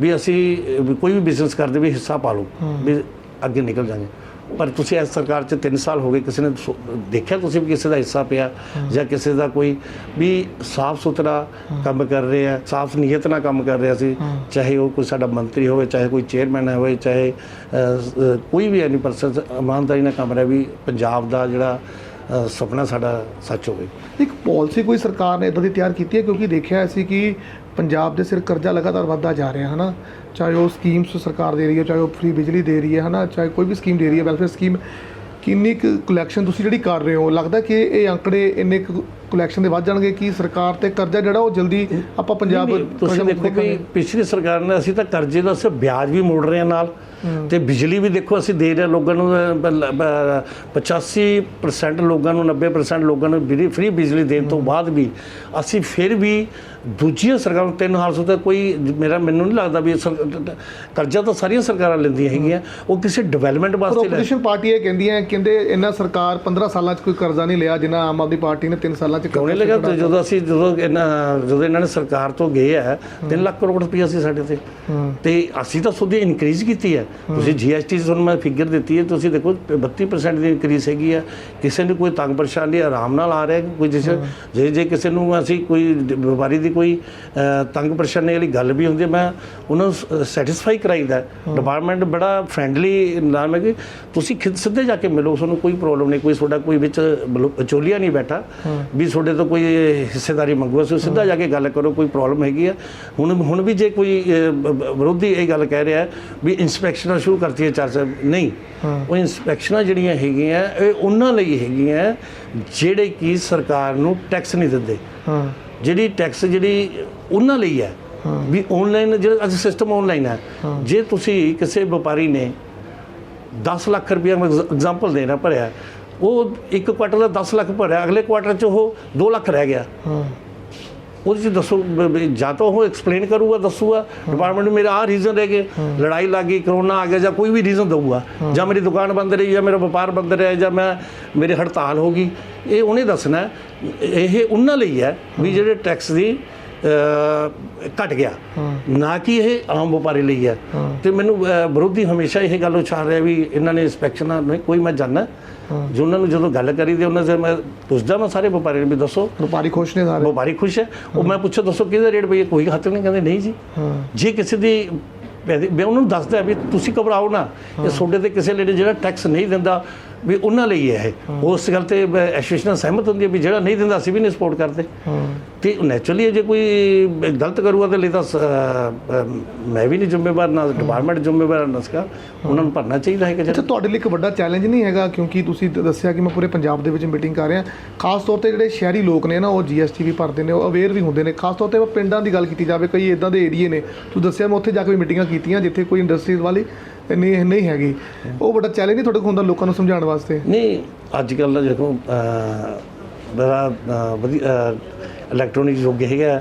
ਵੀ ਅਸੀਂ ਕੋਈ ਵੀ ਬਿਜ਼ਨਸ ਕਰਦੇ ਵੀ ਹਿੱਸਾ ਪਾ ਲਓ। ਵੀ ਅੱਗੇ ਨਿਕਲ ਜਾਵਾਂਗੇ। ਪਰ ਤੁਸੀਂ ਇਸ ਸਰਕਾਰ 'ਚ 3 ਸਾਲ ਹੋ ਗਏ ਕਿਸੇ ਨੇ ਸੋ- ਦੇਖਿਆ ਤੁਸੀਂ ਵੀ ਕਿਸੇ ਦਾ ਹਿੱਸਾ ਪਿਆ ਜਾਂ ਕਿਸੇ ਦਾ ਕੋਈ ਵੀ ਸਾਫ਼ ਸੁਥਰਾ ਕੰਮ ਕਰ ਰਿਹਾ ਹੈ ਸਾਫ਼ ਨੀਅਤ ਨਾਲ ਕੰਮ ਕਰ ਰਿਹਾ ਸੀ ਚਾਹੇ ਉਹ ਕੋਈ ਸਾਡਾ ਮੰਤਰੀ ਹੋਵੇ ਚਾਹੇ ਕੋਈ ਚੇਅਰਮੈਨ ਹੋਵੇ ਚਾਹੇ ਕੋਈ ਵੀ ਐਨੀ ਪਰਸਨ ਇਮਾਨਦਾਰੀ ਨਾਲ ਕੰਮ ਰਿਹਾ ਵੀ ਪੰਜਾਬ ਦਾ ਜਿਹੜਾ ਅਹ, ਸੁਪਨਾ ਸਾਡਾ ਸੱਚ ਹੋਵੇ। ਇੱਕ ਪਾਲਿਸੀ ਕੋਈ ਸਰਕਾਰ ਨੇ ਇਦਾਂ ਦੀ ਤਿਆਰ ਕੀਤੀ ਹੈ? ਕਿਉਂਕਿ ਦੇਖਿਆ ਸੀ ਕਿ ਪੰਜਾਬ ਦੇ ਸਿਰ ਕਰਜ਼ਾ ਲਗਾਤਾਰ ਵੱਧਦਾ ਜਾ ਰਿਹਾ ਹੈ ਨਾ ਚਾਹੇ ਉਹ ਸਕੀਮਸ ਸਰਕਾਰ ਦੇ ਰਹੀ ਹੈ ਚਾਹੇ ਉਹ ਫ੍ਰੀ ਬਿਜਲੀ ਦੇ ਰਹੀ ਹੈ ਹਨਾ? ਚਾਹੇ ਕੋਈ ਵੀ ਸਕੀਮ ਦੇ ਰਹੀ ਹੈ ਵੈਲਫੇਅਰ ਸਕੀਮ ਕਿੰਨੀ ਕਲੈਕਸ਼ਨ ਤੁਸੀਂ ਜਿਹੜੀ ਕਰ ਰਹੇ ਹੋ? ਲੱਗਦਾ ਕਿ ਇਹ ਅੰਕੜੇ ਇੰਨੇ ਕਲੈਕਸ਼ਨ ਦੇ ਵੱਧ ਜਾਣਗੇ ਕਿ ਸਰਕਾਰ ਤੇ ਕਰਜ਼ਾ ਜਿਹੜਾ ਉਹ ਜਲਦੀ ਆਪਾਂ ਪੰਜਾਬ ਤੁਸੀਂ ਦੇਖੋ ਦੇਖਾਂਗੇ। ਪਿਛਲੀ ਸਰਕਾਰ ਨੇ ਅਸੀਂ ਤਾਂ ਕਰਜ਼ੇ ਦਾ ਸਿਰਫ ਵਿਆਜ ਵੀ ਮੋੜ ਰਹੇ ਹਾਂ ਨਾਲ ਤੇ ਬਿਜਲੀ ਵੀ ਦੇਖੋ ਅਸੀਂ ਦੇ ਰਹੇ ਹਾਂ ਲੋਕਾਂ ਨੂੰ ਅਹ, ਬ- ਬ- 85% ਲੋਕਾਂ ਨੂੰ 90% ਲੋਕਾਂ ਨੂੰ ਫ੍ਰੀ ਬਿਜਲੀ ਦੇਣ ਤੋਂ ਬਾਅਦ ਵੀ ਅਸੀਂ ਫਿਰ ਵੀ ਦੂਜੀਆਂ ਸਰਕਾਰਾਂ ਨੂੰ ਤਿੰਨ ਹਾਲ ਸੁਦਾ ਕੋਈ ਮੇਰਾ ਮੈਨੂੰ ਨਹੀਂ ਲੱਗਦਾ ਵੀ ਕਰਜ਼ਾ ਤਾਂ ਸਾਰੀਆਂ ਸਰਕਾਰਾਂ ਲੈਂਦੀਆਂ ਹੈਗੀਆਂ। ਉਹ ਕਿਸੇ ਡਿਵੈਲਪਮੈਂਟ ਵਾਸਤੇ ਲੈ ਆਪੋਜੀਸ਼ਨ ਪਾਰਟੀ ਇਹ ਕਹਿੰਦੀਆਂ ਕਹਿੰਦੇ ਇਹਨਾਂ ਸਰਕਾਰ 15 ਸਾਲਾਂ 'ਚ ਕੋਈ ਕਰਜ਼ਾ ਨਹੀਂ ਲਿਆ ਜਿੰਨਾ ਆਮ ਆਦਮੀ ਪਾਰਟੀ ਨੇ 3 ਸਾਲਾਂ 'ਚ ਕਰਜ਼ਾ ਲੱਗਾ ਤੇ ਜਦੋਂ ਅਸੀਂ ਜਦੋਂ ਇਹਨਾਂ ਜਦੋਂ ਇਹਨਾਂ ਨੇ ਸਰਕਾਰ ਤੋਂ ਗਏ ਆ 3 ਲੱਖ ਕਰੋੜ ਰੁਪਈਆ ਸੀ ਸਾਡੇ ਤੇ। ਤੇ ਅਸੀਂ ਤਾਂ ਸੁਧੀ ਇਨਕਰੀਜ਼ ਕੀਤੀ ਹੈ। ਤੁਸੀਂ ਜੀਐਸਟੀ ਤੁਹਾਨੂੰ ਮੈਂ ਫਿਗਰ ਦਿੱਤੀ ਹੈ ਤੁਸੀਂ ਦੇਖੋ 32% ਦੀ ਇਨਕਰੀਜ਼ ਹੈਗੀ ਆ। ਕਿਸੇ ਨੂੰ ਕੋਈ ਤੰਗ ਪਰੇਸ਼ਾਨੀ ਆਰਾਮ ਨਾਲ ਆ ਰਿਹਾ ਕੋਈ ਜਿਸ ਜੇ ਜੇ ਕਿਸੇ ਨੂੰ ਅਸੀਂ ਕੋਈ ਵਪਾਰੀ ਦੀ ਕੋਈ ਤੰਗ ਪਰੇਸ਼ਾਨੀ ਵਾਲੀ ਗੱਲ ਵੀ ਹੁੰਦੀ ਹੈ, ਮੈਂ ਉਹਨਾਂ ਨੂੰ ਸੈਟੀਸਫਾਈ ਕਰਾਈਦਾ ਡਿਪਾਰਟਮੈਂਟ ਬੜਾ ਫ੍ਰੈਂਡਲੀ ਨਾਮ ਹੈ ਕਿ ਤੁਸੀਂ ਖੁਦ ਸਿੱਧੇ ਜਾ ਕੇ ਮਿਲੋ ਤੁਹਾਨੂੰ ਕੋਈ ਪ੍ਰੋਬਲਮ ਨਹੀਂ ਕੋਈ ਤੁਹਾਡਾ ਕੋਈ ਵਿੱਚ ਵਿਚੋਲੀਆ ਨਹੀਂ ਬੈਠਾ ਵੀ ਤੁਹਾਡੇ ਤੋਂ ਕੋਈ ਹਿੱਸੇਦਾਰੀ ਮੰਗੋ ਤੁਸੀਂ ਸਿੱਧਾ ਜਾ ਕੇ ਗੱਲ ਕਰੋ ਕੋਈ ਪ੍ਰੋਬਲਮ ਹੈਗੀ ਆ ਹੁਣ ਹੁਣ ਵੀ ਜੇ ਕੋਈ ਵਿਰੋਧੀ ਇਹ ਗੱਲ ਕਹਿ ਰਿਹਾ ਹੈ ਵੀ ਇਨਸਪੈਕਸ਼ਨਾਂ ਸ਼ੁਰੂ ਕਰਤੀਆਂ ਚਾਰ ਸਾਹਿਬ ਨਹੀਂ। ਉਹ ਇਨਸਪੈਕਸ਼ਨਾਂ ਜਿਹੜੀਆਂ ਹੈਗੀਆਂ ਇਹ ਉਹਨਾਂ ਲਈ ਹੈਗੀਆਂ ਜਿਹੜੇ ਕੀ ਸਰਕਾਰ ਨੂੰ ਟੈਕਸ ਨਹੀਂ ਦਿੰਦੇ। ਹਾਂ। ਜਿਹੜੀ ਟੈਕਸ ਜਿਹੜੀ ਉਹਨਾਂ ਲਈ ਹੈ ਵੀ ਆਨਲਾਈਨ ਜਿਹੜਾ ਅੱਜ ਸਿਸਟਮ ਆਨਲਾਈਨ ਹੈ ਜੇ ਤੁਸੀਂ ਕਿਸੇ ਵਪਾਰੀ ਨੇ 10 ਲੱਖ ਰੁਪਇਆ ਮੈਂ ਐਗਜ਼ਾਮਪਲ ਦੇਣਾ ਭਰਿਆ ਉਹ ਇੱਕ ਕੁਆਟਰ ਦਾ 10 ਲੱਖ ਭਰਿਆ ਅਗਲੇ ਕੁਆਟਰ 'ਚ ਉਹ 2 ਲੱਖ ਰਹਿ ਗਿਆ। ਉਹਦੇ ਚ ਦੱਸੋ ਜਾਂ ਤਾਂ ਉਹ ਐਕਸਪਲੇਨ ਕਰੂਗਾ ਦੱਸੂਗਾ। ਡਿਪਾਰਟਮੈਂਟ ਮੇਰਾ ਆਹ ਰੀਜ਼ਨ ਰਹਿ ਗਏ। ਲੜਾਈ ਲੱਗ ਗਈ ਕਰੋਨਾ ਆ ਗਿਆ ਜਾਂ ਕੋਈ ਵੀ ਰੀਜ਼ਨ ਦਊਗਾ। ਜਾਂ ਮੇਰੀ ਦੁਕਾਨ ਬੰਦ ਰਹੀ ਜਾਂ ਮੇਰਾ ਵਪਾਰ ਬੰਦ ਰਿਹਾ ਜਾਂ ਮੈਂ ਮੇਰੇ ਹੜਤਾਲ ਹੋ ਗਈ। ਇਹ ਉਹਨੇ ਦੱਸਣਾ ਇਹ ਉਹਨਾਂ ਲਈ ਹੈ ਵੀ ਜਿਹੜੇ ਟੈਕਸ ਦੀ ਅਹ, ਘਟ ਗਿਆ। ਨਾ ਕਿ ਇਹ ਆਮ ਵਪਾਰੀ ਲਈ ਹੈ। ਤੇ ਮੈਨੂੰ ਵਿਰੋਧੀ ਹਮੇਸ਼ਾ ਇਹ ਗੱਲ ਉਛਾਲ ਰਿਹਾ ਵੀ ਇਹਨਾਂ ਨੇ ਇਨਸਪੈਕਸ਼ਨ ਨਹੀਂ ਕੋਈ ਮੈਂ ਜਾਣਦਾ ਜੋ ਉਹਨਾਂ ਨੂੰ ਜਦੋਂ ਗੱਲ ਕਰੀ ਤੇ ਉਹਨਾਂ ਸੇ ਮੈਂ ਪੁੱਛਦਾ ਮੈਂ ਸਾਰੇ ਵਪਾਰੀ ਨੂੰ ਵੀ ਦੱਸੋ। ਵਪਾਰੀ ਖੁਸ਼ ਨੇ ਸਾਰੇ। ਵਪਾਰੀ ਖੁਸ਼ ਹੈ। ਉਹ ਮੈਂ ਪੁੱਛਿਆ ਦੱਸੋ ਕਿਹਦਾ ਰੇਟ ਪਈ? ਕੋਈ ਹੱਥ ਨਹੀਂ ਕਹਿੰਦੇ ਨਹੀਂ ਜੀ। ਜੇ ਕਿਸੇ ਦੀ ਮੈਂ ਉਹਨੂੰ ਦੱਸਦਾ ਵੀ ਤੁਸੀਂ ਘਬਰਾਓ ਨਾ। ਇਹ ਤੁਹਾਡੇ ਤੇ ਕਿਸੇ ਲਈ ਜਿਹੜਾ ਟੈਕਸ ਨਹੀਂ ਦਿੰਦਾ ਵੀ ਉਹਨਾਂ ਲਈ ਹੈ। ਇਹ ਉਸ ਗੱਲ ਤੇ ਐਸੋਸੀਏਸ਼ਨ ਸਹਿਮਤ ਹੁੰਦੀ ਹੈ ਵੀ ਜਿਹੜਾ ਨਹੀਂ ਦਿੰਦਾ ਅਸੀਂ ਵੀ ਨਹੀਂ ਸਪੋਰਟ ਕਰਦੇ। ਤੇ ਨੈਚੁਰਲੀ ਜੇ ਕੋਈ ਗਲਤ ਕਰੂਗਾ ਤੇ ਲਈ ਤਾਂ ਮੈਂ ਵੀ ਨਹੀਂ ਜ਼ਿੰਮੇਵਾਰ ਨਾ ਡਿਪਾਰਟਮੈਂਟ ਜ਼ਿੰਮੇਵਾਰ ਨਾ ਸਕਾ ਉਹਨਾਂ ਨੂੰ ਭਰਨਾ ਚਾਹੀਦਾ ਹੈ ਕਿ ਜਿਹੜਾ ਤੁਹਾਡੇ ਲਈ ਇੱਕ ਵੱਡਾ ਚੈਲੰਜ ਨਹੀਂ ਹੈਗਾ? ਕਿਉਂਕਿ ਤੁਸੀਂ ਦੱਸਿਆ ਕਿ ਮੈਂ ਪੂਰੇ ਪੰਜਾਬ ਦੇ ਵਿੱਚ ਮੀਟਿੰਗ ਕਰ ਰਿਹਾ। ਖਾਸ ਤੌਰ ਤੇ ਜਿਹੜੇ ਸ਼ਹਿਰੀ ਲੋਕ ਨੇ ਨਾ ਉਹ ਜੀਐਸਟੀ ਵੀ ਭਰਦੇ ਨੇ ਉਹ ਅਵੇਅਰ ਵੀ ਹੁੰਦੇ ਨੇ। ਖਾਸ ਤੌਰ ਤੇ ਪਿੰਡਾਂ ਦੀ ਗੱਲ ਕੀਤੀ ਜਾਵੇ ਕਈ ਇਦਾਂ ਦੇ ਏਰੀਏ ਨੇ। ਤੁਸੀਂ ਦੱਸਿਆ ਮੈਂ ਉੱਥੇ ਜਾ ਕੇ ਵੀ ਮੀਟਿੰਗਾਂ ਕੀਤੀਆਂ ਜਿੱਥੇ ਕੋਈ ਇੰਡਸਟਰੀਜ਼ ਵਾਲੀ ਨਹੀਂ ਨਹੀਂ ਹੈਗੀ। ਉਹ ਵੱਡਾ ਚੈਲੰਜ ਨਹੀਂ ਤੁਹਾਡੇ ਕੋਲ ਹੁੰਦਾ ਲੋਕਾਂ ਨੂੰ ਸਮਝਾਉਣ ਵਾਸਤੇ। ਨਹੀਂ ਅੱਜ ਕੱਲ੍ਹ ਦਾ ਦੇਖੋ ਬੜਾ ਵਧੀਆ ਇਲੈਕਟ੍ਰੋਨਿਕ ਯੁੱਗ ਹੈਗਾ।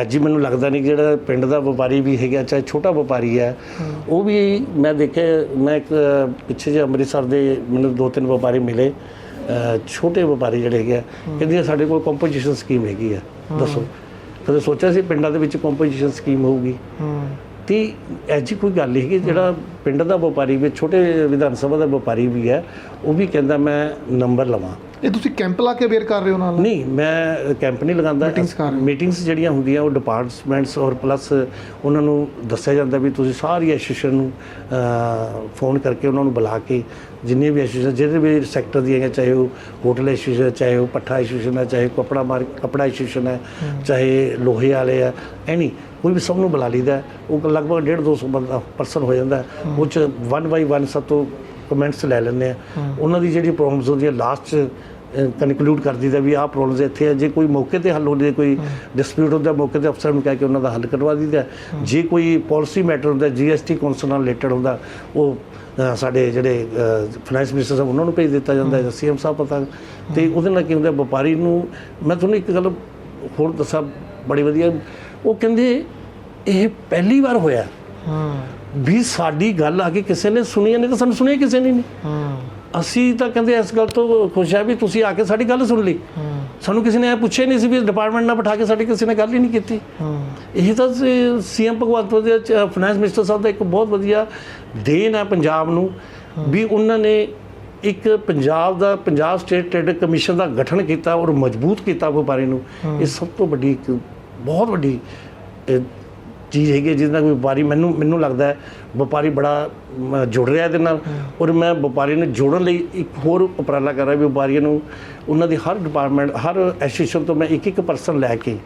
ਅੱਜ ਹੀ ਮੈਨੂੰ ਲੱਗਦਾ ਨਹੀਂ ਕਿ ਜਿਹੜਾ ਪਿੰਡ ਦਾ ਵਪਾਰੀ ਵੀ ਹੈਗਾ ਚਾਹੇ ਛੋਟਾ ਵਪਾਰੀ ਹੈ ਉਹ ਵੀ ਮੈਂ ਦੇਖਿਆ ਮੈਂ ਇੱਕ ਪਿੱਛੇ ਜੇ ਅੰਮ੍ਰਿਤਸਰ ਦੇ ਮੈਨੂੰ ਦੋ ਤਿੰਨ ਵਪਾਰੀ ਮਿਲੇ। ਛੋਟੇ ਵਪਾਰੀ ਜਿਹੜੇ ਹੈਗੇ ਕਹਿੰਦੇ ਸਾਡੇ ਕੋਲ ਕੰਪੋਜੀਸ਼ਨ ਸਕੀਮ ਹੈਗੀ ਆ ਦੱਸੋ। ਕਦੇ ਸੋਚਿਆ ਸੀ ਪਿੰਡਾਂ ਦੇ ਵਿੱਚ ਕੰਪੋਜੀਸ਼ਨ ਸਕੀਮ ਹੋਊਗੀ? ਤੇ ਐਜੀ ਕੋਈ ਗੱਲ ਨਹੀਂ ਕਿ ਜਿਹੜਾ ਪਿੰਡ ਦਾ ਵਪਾਰੀ ਵੀ ਛੋਟੇ ਵਿਧਾਨ ਸਭਾ ਦਾ ਵਪਾਰੀ ਵੀ ਹੈ ਉਹ ਵੀ ਕਹਿੰਦਾ ਮੈਂ ਨੰਬਰ ਲਵਾਂ। ਇਹ ਤੁਸੀਂ ਕੈਂਪ ਲਾ ਕੇ ਅਵੇਅਰ ਕਰ ਰਹੇ ਹੋ ਨਾਲ? ਨਹੀਂ ਮੈਂ ਕੈਂਪ ਨਹੀਂ ਲਗਾਉਂਦਾ। ਮੀਟਿੰਗਸ ਜਿਹੜੀਆਂ ਹੁੰਦੀਆਂ ਉਹ ਡਿਪਾਰਟਮੈਂਟਸ ਔਰ ਪਲੱਸ ਉਹਨਾਂ ਨੂੰ ਦੱਸਿਆ ਜਾਂਦਾ ਵੀ ਤੁਸੀਂ ਸਾਰੀ ਐਸੋਸੀਏਸ਼ਨ ਨੂੰ ਫੋਨ ਕਰਕੇ ਉਹਨਾਂ ਨੂੰ ਬੁਲਾ ਕੇ ਜਿੰਨੇ ਵੀ ਐਸੋਸੀਏਸ਼ਨ ਜਿਹਦੇ ਵੀ ਸੈਕਟਰ ਦੀਆਂ ਹੈ ਚਾਹੇ ਉਹ ਹੋਟਲ ਐਸੋਸੀਏਸ਼ਨ ਚਾਹੇ ਉਹ ਪੱਠਾ ਐਸੋਸੀਏਸ਼ਨ ਹੈ ਚਾਹੇ ਕਪੜਾ ਮਾਰ ਕਪੜਾ ਐਸੋਸੀਏਸ਼ਨ ਹੈ ਚਾਹੇ ਲੋਹੇ ਵਾਲੇ ਆ ਐਨੀ ਕੋਈ ਵੀ ਸਭ ਨੂੰ ਬੁਲਾ ਲਈਦਾ ਹੈ। ਉਹ ਲਗਭਗ 1.5 200 ਬੰਦਾ ਪਰਸਨ ਹੋ ਜਾਂਦਾ ਹੈ। ਉਹ ਚ 1 ਬਾਈ 1 ਸਭ ਤੋਂ ਕਮੈਂਟਸ ਲੈ ਲੈਂਦੇ ਆ। ਉਹਨਾਂ ਦੀ ਜਿਹੜੀ ਪ੍ਰੋਬਲਮਸ ਹੁੰਦੀਆਂ ਲਾਸਟ ਚ ਕਨਕਲੂਡ ਕਰ ਦਈਦਾ ਵੀ ਆਹ ਪ੍ਰੋਬਲਮਸ ਇੱਥੇ ਆ। ਜੇ ਕੋਈ ਮੌਕੇ ਤੇ ਹੱਲ ਹੁੰਦੇ ਕੋਈ ਡਿਸਪਿਊਟ ਹੁੰਦਾ ਮੌਕੇ ਤੇ ਅਫਸਰ ਨੂੰ ਕਹਿ ਕੇ ਉਹਨਾਂ ਦਾ ਹੱਲ ਕਰਵਾ ਦਈਦਾ। ਜੇ ਕੋਈ ਪਾਲਿਸੀ ਮੈਟਰ ਹੁੰਦਾ ਜੀਐਸਟੀ ਕੌਂਸਲ ਨਾਲ ਰਿਲੇਟਡ ਹੁੰਦਾ ਉਹ ਸਾਡੇ ਜਿਹੜੇ ਫਾਈਨੈਂਸ ਮਿਨਿਸਟਰ ਸਾਹਿਬ ਉਹਨਾਂ ਨੂੰ ਭੇਜ ਦਿੱਤਾ ਜਾਂਦਾ ਹੈ ਸੀਐਮ ਸਾਹਿਬ ਪਤਾ। ਤੇ ਉਹਦੇ ਨਾਲ ਕੀ ਹੁੰਦਾ ਵਪਾਰੀ ਨੂੰ ਮੈਂ ਤੁਹਾਨੂੰ ਇੱਕ ਗੱਲ ਹੋਰ ਦੱਸਾਂ ਬੜੀ ਵਧੀਆ ਉਹ ਕਹਿੰਦੇ ਇਹ ਪਹਿਲੀ ਵਾਰ ਹੋਇਆ। ਹਾਂ। ਵੀ ਸਾਡੀ ਗੱਲ ਆ ਕੇ ਕਿਸੇ ਨੇ ਸੁਣੀ ਨਹੀਂ ਤਾਂ ਸਾਨੂੰ ਸੁਣਿਆ ਕਿਸੇ ਨੇ ਨਹੀਂ। ਹਾਂ। ਅਸੀਂ ਤਾਂ ਕਹਿੰਦੇ ਇਸ ਗੱਲ ਤੋਂ ਖੁਸ਼ ਆ ਵੀ ਤੁਸੀਂ ਆ ਕੇ ਸਾਡੀ ਗੱਲ ਸੁਣ ਲਈ। ਸਾਨੂੰ ਕਿਸੇ ਨੇ ਇਹ ਪੁੱਛਿਆ ਨਹੀਂ ਸੀ ਵੀ ਡਿਪਾਰਟਮੈਂਟ ਨਾਲ ਬਿਠਾ ਕੇ ਸਾਡੀ ਕਿਸੇ ਨੇ ਗੱਲ ਹੀ ਨਹੀਂ ਕੀਤੀ। ਹਾਂ। ਇਹ ਤਾਂ ਸੀਐਮ ਭਗਵੰਤ ਮਾਨ ਦੇ ਫਾਈਨੈਂਸ ਮਿਨਿਸਟਰ ਸਾਹਿਬ ਦਾ ਇੱਕ ਬਹੁਤ ਵਧੀਆ ਦੇਣ ਹੈ ਪੰਜਾਬ ਨੂੰ ਵੀ ਉਹਨਾਂ ਨੇ ਇੱਕ ਪੰਜਾਬ ਦਾ ਪੰਜਾਬ ਸਟੇਟ ਟ੍ਰੇਡ ਕਮਿਸ਼ਨ ਦਾ ਗਠਨ ਕੀਤਾ ਔਰ ਮਜ਼ਬੂਤ ਕੀਤਾ ਵਪਾਰੀ ਨੂੰ। ਇਹ ਸਭ ਤੋਂ ਵੱਡੀ ਇੱਕ ਬਹੁਤ ਵੱਡੀ ਚੀਜ਼ ਹੈਗੀ ਹੈ ਜਿਸ ਨਾਲ ਕੋਈ ਵਪਾਰੀ ਮੈਨੂੰ ਮੈਨੂੰ ਲੱਗਦਾ ਹੈ ਵਪਾਰੀ ਬੜਾ ਜੁੜ ਰਿਹਾ ਇਹਦੇ ਨਾਲ ਔਰ ਮੈਂ ਵਪਾਰੀ ਨੂੰ ਜੋੜਨ ਲਈ ਇੱਕ ਹੋਰ ਉਪਰਾਲਾ ਕਰ ਰਿਹਾ ਵੀ ਵਪਾਰੀਆਂ ਨੂੰ ਉਹਨਾਂ ਦੀ ਹਰ ਡਿਪਾਰਟਮੈਂਟ ਹਰ ਐਸੋਸੀਏਸ਼ਨ ਤੋਂ ਮੈਂ ਇੱਕ ਇੱਕ ਪਰਸਨ ਲੈ ਕੇ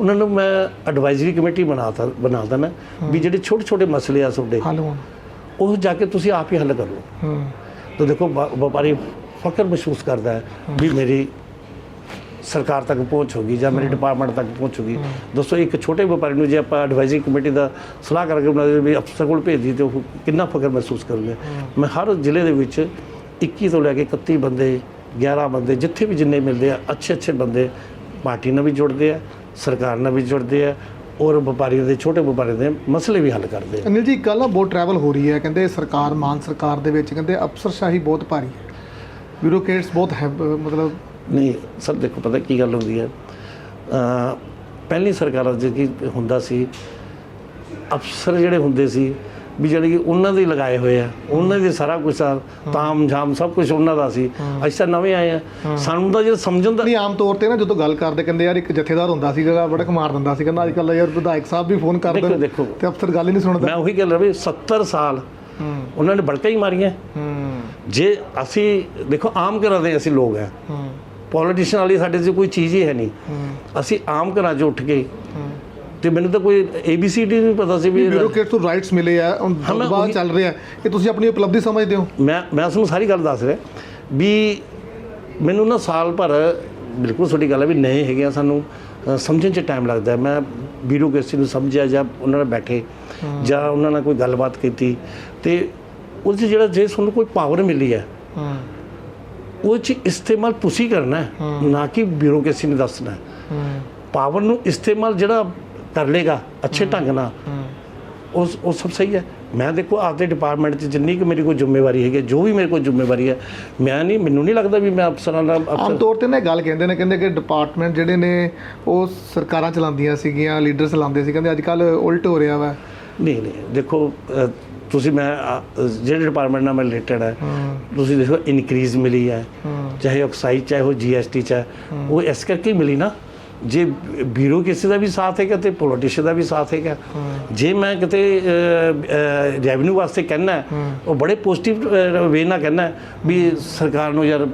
ਉਹਨਾਂ ਨੂੰ ਮੈਂ ਐਡਵਾਈਜ਼ਰੀ ਕਮੇਟੀ ਬਣਾਤਾ ਬਣਾ ਦੇਣਾ ਵੀ ਜਿਹੜੇ ਛੋਟੇ ਛੋਟੇ ਮਸਲੇ ਆ ਤੁਹਾਡੇ ਉਹ ਜਾ ਕੇ ਤੁਸੀਂ ਆਪ ਹੀ ਹੱਲ ਕਰੋ। ਹਾਂ। ਤਾਂ ਦੇਖੋ ਵਪਾਰੀ ਫਖਰ ਮਹਿਸੂਸ ਕਰਦਾ ਹੈ। ਵੀ ਮੇਰੀ ਸਰਕਾਰ ਤੱਕ ਪਹੁੰਚ ਹੋਗੀ ਜਾਂ ਮੇਰੀ ਡਿਪਾਰਟਮੈਂਟ ਤੱਕ ਪਹੁੰਚ ਹੋਗੀ। ਦੋਸਤੋ ਇੱਕ ਛੋਟੇ ਵਪਾਰੀ ਨੂੰ ਜੇ ਆਪਾਂ ਐਡਵਾਈਜ਼ਰੀ ਕਮੇਟੀ ਦਾ ਸਲਾਹ ਕਰਕੇ ਉਹਨਾਂ ਦੇ ਵੀ ਅਫਸਰ ਕੋਲ ਭੇਜ ਦੀ ਤੇ ਉਹ ਕਿੰਨਾ ਫਖਰ ਮਹਿਸੂਸ ਕਰੂਗਾ ਮੈਂ ਹਰ ਜ਼ਿਲ੍ਹੇ ਦੇ ਵਿੱਚ 21 ਤੋਂ ਲੈ ਕੇ 31 ਬੰਦੇ 11 ਬੰਦੇ ਜਿੱਥੇ ਵੀ ਜਿੰਨੇ ਮਿਲਦੇ ਆ ਅੱਛੇ ਅੱਛੇ ਬੰਦੇ ਪਾਰਟੀ ਨਾਲ ਵੀ ਜੁੜਦੇ ਆ ਸਰਕਾਰ ਨਾਲ ਵੀ ਜੁੜਦੇ ਆ ਔਰ ਵਪਾਰੀਆਂ ਦੇ ਛੋਟੇ ਵਪਾਰੀਆਂ ਦੇ ਮਸਲੇ ਵੀ ਹੱਲ ਕਰਦੇ ਆ। ਅਨਿਲ ਜੀ ਗੱਲ ਨਾ ਬਹੁਤ ਟਰੈਵਲ ਹੋ ਰਹੀ ਹੈ ਕਹਿੰਦੇ ਸਰਕਾਰ ਮਾਨ ਸਰਕਾਰ ਦੇ ਵਿੱਚ ਕਹਿੰਦੇ ਅਫਸਰਸ਼ਾਹੀ ਬਹੁਤ ਭਾਰੀ ਹੈ। ਬਿਊਰੋਕਰੇਟਸ ਬਹੁਤ ਹੈ ਮਤਲਬ ਨਹੀਂ ਸਰ ਦੇਖੋ ਪਤਾ ਕੀ ਗੱਲ ਹੁੰਦੀ ਹੈ? ਅ ਪਹਿਲੀ ਸਰਕਾਰਾਂ 'ਚ ਕੀ ਹੁੰਦਾ ਸੀ ਅਫਸਰ ਜਿਹੜੇ ਹੁੰਦੇ ਸੀ ਵੀ ਜਿਹੜੇ ਕਿ ਉਹਨਾਂ ਦੇ ਲਗਾਏ ਹੋਏ ਆ ਉਹਨਾਂ ਦੇ ਸਾਰਾ ਕੁਝ ਤਾਮ ਝਾਮ ਸਭ ਕੁਝ ਉਹਨਾਂ ਦਾ ਸੀ। ਅਸੀਂ ਤਾਂ ਨਵੇਂ ਆਏ ਆ। ਸਾਨੂੰ ਤਾਂ ਜਿਹੜਾ ਸਮਝਣ ਦਾ ਨਹੀਂ ਆਮ ਤੌਰ ਤੇ ਨਾ ਜਦੋਂ ਗੱਲ ਕਰਦੇ ਕਹਿੰਦੇ ਯਾਰ ਇੱਕ ਜਥੇਦਾਰ ਹੁੰਦਾ ਸੀ ਜਿਹੜਾ ਬੜਕ ਮਾਰ ਦਿੰਦਾ ਸੀ ਕਹਿੰਦਾ ਅੱਜ ਕੱਲ੍ਹ ਯਾਰ ਵਿਧਾਇਕ ਸਾਹਿਬ ਵੀ ਫੋਨ ਕਰਦੇ ਦੇਖੋ ਨੇ ਦੇਖੋ। ਤੇ ਅਫਸਰ ਗੱਲ ਹੀ ਨਹੀਂ ਸੁਣਦਾ। ਮੈਂ ਉਹੀ ਗੱਲ ਰਿਹਾ ਵੀ 70 ਸਾਲ ਉਹਨਾਂ ਨੇ ਬੜਕਾ ਹੀ ਮਾਰੀਆਂ। ਜੇ ਅਸੀਂ ਦੇਖੋ ਆਮ ਘਰਾਂ ਦੇ ਅਸੀਂ ਲੋਕ ਆ। ਪੋਲੀਟੀਸ਼ੀਅਨ ਵਾਲੀ ਸਾਡੇ 'ਚ ਕੋਈ ਚੀਜ਼ ਹੀ ਹੈ ਨਹੀਂ। ਅਸੀਂ ਆਮ ਘਰਾਂ 'ਚ ਉੱਠ ਕੇ ਤੇ ਮੈਨੂੰ ਤਾਂ ਕੋਈ ਏਬੀਸੀਡੀ ਨਹੀਂ ਪਤਾ ਸੀ ਵੀ ਬਿਊਰੋਕਰੇਟਸ ਨੂੰ ਰਾਈਟਸ ਮਿਲੇ ਆ ਹੁਣ ਹਾਂ, ਮੈਂ ਦਬਾ ਉਹੀ- ਚੱਲ ਰਿਹਾ। ਇਹ ਤੁਸੀਂ ਆਪਣੀ ਉਪਲਬਧੀ ਸਮਝਦੇ ਹੋ? ਮੈਂ ਮੈਂ ਤੁਹਾਨੂੰ ਸਾਰੀ ਗੱਲ ਦੱਸ ਰਿਹਾ ਵੀ ਮੈਨੂੰ ਨਾ ਸਾਲ ਭਰ ਬਿਲਕੁਲ ਤੁਹਾਡੀ ਗੱਲ ਹੈ ਵੀ ਨਏ ਹੈਗੇ ਆ ਸਾਨੂੰ ਸਮਝਣ 'ਚ ਟਾਈਮ ਲੱਗਦਾ। ਮੈਂ ਬਿਊਰੋਕ੍ਰੇਸੀ ਨੂੰ ਸਮਝਿਆ ਜਾਂ ਉਹਨਾਂ ਨਾਲ ਬੈਠੇ ਜਾਂ ਉਹਨਾਂ ਨਾਲ ਕੋਈ ਗੱਲਬਾਤ ਕੀਤੀ ਤੇ 'ਚ ਜਿਹੜਾ ਜੇ ਤੁਹਾਨੂੰ ਕੋਈ ਪਾਵਰ ਮਿਲੀ ਹੂੰ। ਉਹ 'ਚ ਇਸਤੇਮਾਲ ਤੁਸੀਂ ਕਰਨਾ ਹੈ ਨਾ ਕਿ ਬਿਊਰੋਕ੍ਰੇਸੀ ਨੇ ਦੱਸਣਾ ਹੈ। ਪਾਵਰ ਨੂੰ ਇਸਤੇਮਾਲ ਜਿਹੜਾ ਕਰ ਲੇਗਾ ਅੱਛੇ ਢੰਗ ਨਾਲ ਉਸ ਉਹ ਸਭ ਸਹੀ ਹੈ। ਮੈਂ ਦੇਖੋ ਆਪਦੇ ਡਿਪਾਰਟਮੈਂਟ 'ਚ ਜਿੰਨੀ ਕਿ ਮੇਰੀ ਕੋਈ ਜ਼ਿੰਮੇਵਾਰੀ ਹੈਗੀ ਜੋ ਵੀ ਮੇਰੇ ਕੋਲ ਜ਼ਿੰਮੇਵਾਰੀ ਹੈ ਮੈਂ ਨਹੀਂ ਮੈਨੂੰ ਨਹੀਂ ਲੱਗਦਾ ਵੀ ਮੈਂ ਅਫਸਰਾਂ ਨਾਲ ਆਮ ਤੌਰ ਤੇ ਨਾ ਗੱਲ ਕਹਿੰਦੇ ਨੇ ਕਹਿੰਦੇ ਕਿ ਡਿਪਾਰਟਮੈਂਟ ਜਿਹੜੇ ਨੇ ਉਹ ਸਰਕਾਰਾਂ ਚਲਾਉਂਦੀਆਂ ਸੀਗੀਆਂ ਲੀਡਰ ਚਲਾਉਂਦੇ ਸੀ ਕਹਿੰਦੇ ਅੱਜ ਕੱਲ ਉਲਟ ਹੋ ਰਿਹਾ ਵਾ। ਨਹੀਂ ਨਹੀਂ ਦੇਖੋ ਤੁਸੀਂ ਮੈਂ ਜਿਹੜੇ ਡਿਪਾਰਟਮੈਂਟ ਨਾਲ ਮੈਂ ਰਿਲੇਟਡ ਹੈ। ਤੁਸੀਂ ਦੇਖੋ ਇਨਕਰੀਜ਼ ਮਿਲੀ ਹੈ। ਚਾਹੇ ਐਕਸਾਈਜ਼ ਚਾਹੇ ਉਹ ਜੀਐਸਟੀ ਚ ਹੈ। ਉਹ ਇਸ ਕਰਕੇ ਮਿਲੀ ਨਾ ਜੇ ਬਿਊਰੋਕ੍ਰੇਸੀ ਦਾ ਵੀ ਸਾਥ ਹੈਗਾ ਤੇ ਪੋਲੀਟੀਸ਼ੀਅਨ ਦਾ ਵੀ ਸਾਥ ਹੈਗਾ। ਜੇ ਮੈਂ ਕਿਤੇ ਰੈਵਨਿਊ ਵਾਸਤੇ ਕਹਿਣਾ ਉਹ ਬੜੇ ਪੋਜ਼ਿਟਿਵ ਵੇ ਨਾਲ ਕਹਿਣਾ ਵੀ ਸਰਕਾਰ ਨੂੰ ਯਾਰ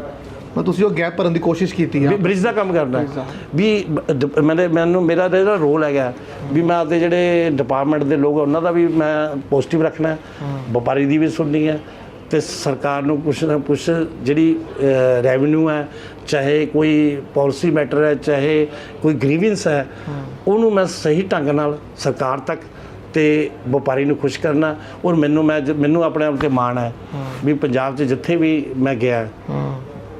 ਮੈਂ ਤੁਸੀਂ ਉਹ ਗੈਪ ਭਰਨ ਦੀ ਕੋਸ਼ਿਸ਼ ਕੀਤੀ ਆ। ਬ੍ਰਿਜ ਦਾ ਕੰਮ ਕਰਨਾ। ਵੀ ਡ- ਮੈਨੇ ਮੈਨੂੰ ਮੇਰਾ ਤਾਂ ਜਿਹੜਾ ਰੋਲ ਹੈਗਾ। ਵੀ ਮੈਂ ਆਪਦੇ ਜਿਹੜੇ ਡਿਪਾਰਟਮੈਂਟ ਦੇ ਲੋਕ ਆ, ਉਹਨਾਂ ਦਾ ਵੀ ਮੈਂ ਪੋਜ਼ਿਟਿਵ ਰੱਖਣਾ ਹੈ, ਵਪਾਰੀ ਦੀ ਵੀ ਸੁਣਨੀ ਹੈ। ਤੇ ਸਰਕਾਰ ਨੂੰ ਕੁਛ ਨਾ ਕੁਛ ਜਿਹੜੀ ਰੈਵਨਿਊ ਹੈ ਚਾਹੇ ਕੋਈ ਪਾਲਿਸੀ ਮੈਟਰ ਹੈ ਚਾਹੇ ਕੋਈ ਗ੍ਰੀਵੈਂਸ ਹੈ ਉਹਨੂੰ ਮੈਂ ਸਹੀ ਢੰਗ ਨਾਲ ਸਰਕਾਰ ਤੱਕ ਤੇ ਵਪਾਰੀ ਨੂੰ ਖੁਸ਼ ਕਰਨਾ ਔਰ ਮੈਨੂੰ ਮੈਂ ਜ- ਮੈਨੂੰ ਆਪਣੇ ਆਪ ਤੇ ਮਾਣ ਹੈ। ਵੀ ਪੰਜਾਬ 'ਚ ਜਿੱਥੇ ਵੀ ਮੈਂ ਗਿਆ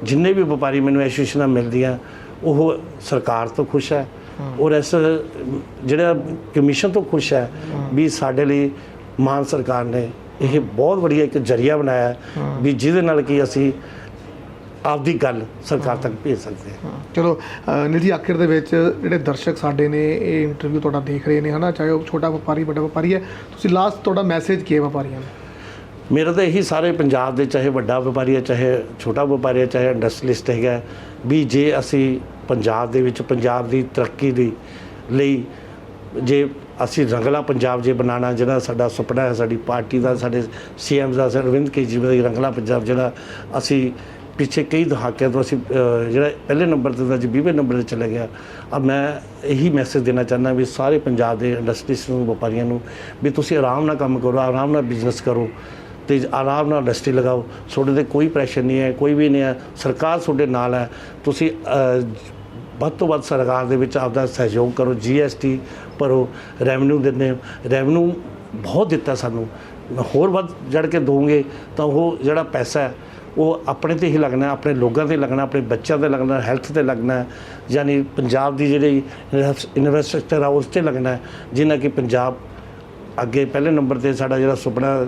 ਜਿੰਨੇ ਵੀ ਵਪਾਰੀ ਮੈਨੂੰ ਐਸੋਸੀਏਸ਼ਨਾਂ ਮਿਲਦੀਆਂ ਉਹ ਸਰਕਾਰ ਤੋਂ ਖੁਸ਼ ਹੈ। ਔਰ ਇਸ ਜਿਹੜਾ ਕਮਿਸ਼ਨ ਤੋਂ ਖੁਸ਼ ਹੈ ਵੀ ਸਾਡੇ ਲਈ ਮਾਨ ਸਰਕਾਰ ਨੇ ਇਹ ਬਹੁਤ ਵਧੀਆ ਇੱਕ ਜਰੀਆ ਬਣਾਇਆ ਵੀ ਜਿਹਦੇ ਨਾਲ ਕਿ ਅਸੀਂ ਆਪਦੀ ਗੱਲ ਸਰਕਾਰ ਤੱਕ ਭੇਜ ਸਕਦੇ ਹਾਂ। ਚਲੋ ਅ, ਜੀ ਆਖਿਰ ਦੇ ਵਿੱਚ ਜਿਹੜੇ ਦਰਸ਼ਕ ਸਾਡੇ ਨੇ ਇਹ ਇੰਟਰਵਿਊ ਤੁਹਾਡਾ ਦੇਖ ਰਹੇ ਨੇ ਹਨਾ ਚਾਹੇ ਉਹ ਛੋਟਾ ਵਪਾਰੀ ਵੱਡਾ ਵਪਾਰੀ ਹੈ ਤੁਸੀਂ ਲਾਸਟ ਤੁਹਾਡਾ ਮੈਸੇਜ ਕੀ ਹੈ ਵਪਾਰੀਆਂ ਨੂੰ? ਮੇਰਾ ਤਾਂ ਇਹੀ ਸਾਰੇ ਪੰਜਾਬ ਦੇ ਚਾਹੇ ਵੱਡਾ ਵਪਾਰੀ ਹੈ ਚਾਹੇ ਛੋਟਾ ਵਪਾਰੀ ਹੈ ਚਾਹੇ ਇੰਡਸਟਰੀਲਿਸਟ ਹੈਗਾ ਵੀ ਜੇ ਅਸੀਂ ਪੰਜਾਬ ਦੇ ਵਿੱਚ ਪੰਜਾਬ ਦੀ ਤਰੱਕੀ ਦੀ ਲਈ ਜੇ ਅਸੀਂ ਰੰਗਲਾ ਪੰਜਾਬ ਜੇ ਬਣਾਉਣਾ ਜਿਹੜਾ ਸਾਡਾ ਸੁਪਨਾ ਹੈ ਸਾਡੀ ਪਾਰਟੀ ਦਾ ਸਾਡੇ ਸੀਐਮ ਦਾ ਸਰ ਅਰਵਿੰਦ ਕੇਜਰੀਵਾਲ ਦਾ ਰੰਗਲਾ ਪੰਜਾਬ ਜਿਹੜਾ ਅਸੀਂ ਪਿੱਛੇ ਕਈ ਦਹਾਕਿਆਂ ਤੋਂ ਅਸੀਂ ਅਹ, ਜਿਹੜਾ ਪਹਿਲੇ ਨੰਬਰ ਤੇ ਤਾਂ ਅੱਜ 20ਵੇਂ ਨੰਬਰ ਤੇ ਚਲੇ ਗਿਆ। ਅਬ ਮੈਂ ਇਹੀ ਮੈਸੇਜ ਦੇਣਾ ਚਾਹੁੰਦਾ ਵੀ ਸਾਰੇ ਪੰਜਾਬ ਦੇ ਇੰਡਸਟਰੀਜ਼ ਨੂੰ ਵਪਾਰੀਆਂ ਨੂੰ ਵੀ ਤੁਸੀਂ ਆਰਾਮ ਨਾਲ ਕੰਮ ਕਰੋ ਆਰਾਮ ਨਾਲ ਬਿਜ਼ਨਸ ਕਰੋ। ਤੇ ਆਰਾਮ ਨਾਲ ਇੰਡਸਟਰੀ ਲਗਾਓ। ਤੁਹਾਡੇ ਤੇ ਕੋਈ ਪ੍ਰੈਸ਼ਰ ਨਹੀਂ ਹੈ ਕੋਈ ਵੀ ਨਹੀਂ ਹੈ। ਸਰਕਾਰ ਤੁਹਾਡੇ ਨਾਲ ਹੈ। ਤੁਸੀਂ ਵੱਧ ਤੋਂ ਵੱਧ ਸਰਕਾਰ ਦੇ ਵਿੱਚ ਆਪਦਾ ਸਹਿਯੋਗ ਕਰੋ ਜੀਐਸਟੀ ਭਰੋ ਰੈਵਨਿਊ ਦਿੰਦੇ ਹੋ। ਰੈਵਨਿਊ ਬਹੁਤ ਦਿੱਤਾ ਸਾਨੂੰ। ਹੋਰ ਵੱਧ ਜੜ ਕੇ ਦੋਗੇ ਤਾਂ ਉਹ ਜਿਹੜਾ ਪੈਸਾ ਹੈ ਉਹ ਆਪਣੇ ਤੇ ਹੀ ਲੱਗਣਾ ਆਪਣੇ ਲੋਕਾਂ ਤੇ ਲੱਗਣਾ ਆਪਣੇ ਬੱਚਿਆਂ ਤੇ ਲੱਗਣਾ ਹੈਲਥ ਤੇ ਲੱਗਣਾ ਯਾਨੀ ਪੰਜਾਬ ਦੀ ਜਿਹੜੀ ਇਨਵੈਸਟਰਕਚਰ ਆ ਉਸ ਤੇ ਲੱਗਣਾ ਹੈ, ਜਿਨ੍ਹਾਂ ਕਿ ਪੰਜਾਬ ਅੱਗੇ ਪਹਿਲੇ ਨੰਬਰ ਤੇ ਸਾਡਾ ਜਿਹੜਾ ਸੁਪਨਾ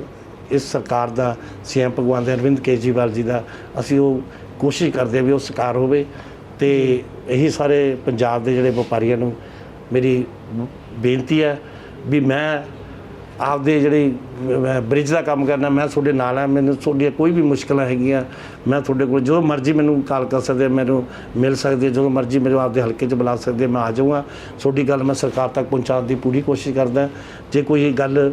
ਇਸ ਸਰਕਾਰ ਦਾ ਸੀਐਮ ਭਗਵੰਤ ਅਰਵਿੰਦ ਕੇਜਰੀਵਾਲ ਜੀ ਦਾ ਅਸੀਂ ਉਹ ਕੋਸ਼ਿਸ਼ ਕਰਦੇ ਹਾਂ ਵੀ ਉਹ ਸਰਕਾਰ ਹੋਵੇ ਤੇ ਇਹੀ ਸਾਰੇ ਪੰਜਾਬ ਦੇ ਜਿਹੜੇ ਵਪਾਰੀਆਂ ਨੂੰ ਮੇਰੀ ਬੇਨਤੀ ਹੈ ਵੀ ਮੈਂ ਆਪਦੇ ਜਿਹੜੀ ਬ੍ਰਿਜ ਦਾ ਕੰਮ ਕਰਨਾ ਮੈਂ ਤੁਹਾਡੇ ਨਾਲ ਹਾਂ ਮੈਨੂੰ ਤੁਹਾਡੀਆਂ ਕੋਈ ਵੀ ਮੁਸ਼ਕਲਾਂ ਹੈਗੀਆਂ ਮੈਂ ਤੁਹਾਡੇ ਕੋਲ ਜਦੋਂ ਮਰਜ਼ੀ ਮੈਨੂੰ ਕਾਲ ਕਰ ਸਕਦੇ ਮੈਨੂੰ ਮਿਲ ਸਕਦੇ ਹੋ, ਜਦੋਂ ਮਰਜ਼ੀ ਮੇਰੇ ਆਪਦੇ ਹਲਕੇ 'ਚ ਬੁਲਾ ਸਕਦੇ ਮੈਂ ਆ ਜਾਊਂਗਾ। ਤੁਹਾਡੀ ਗੱਲ ਮੈਂ ਸਰਕਾਰ ਤੱਕ ਪਹੁੰਚਾਉਣ ਦੀ ਪੂਰੀ ਕੋਸ਼ਿਸ਼ ਕਰਦਾ। ਜੇ ਕੋਈ ਗੱਲ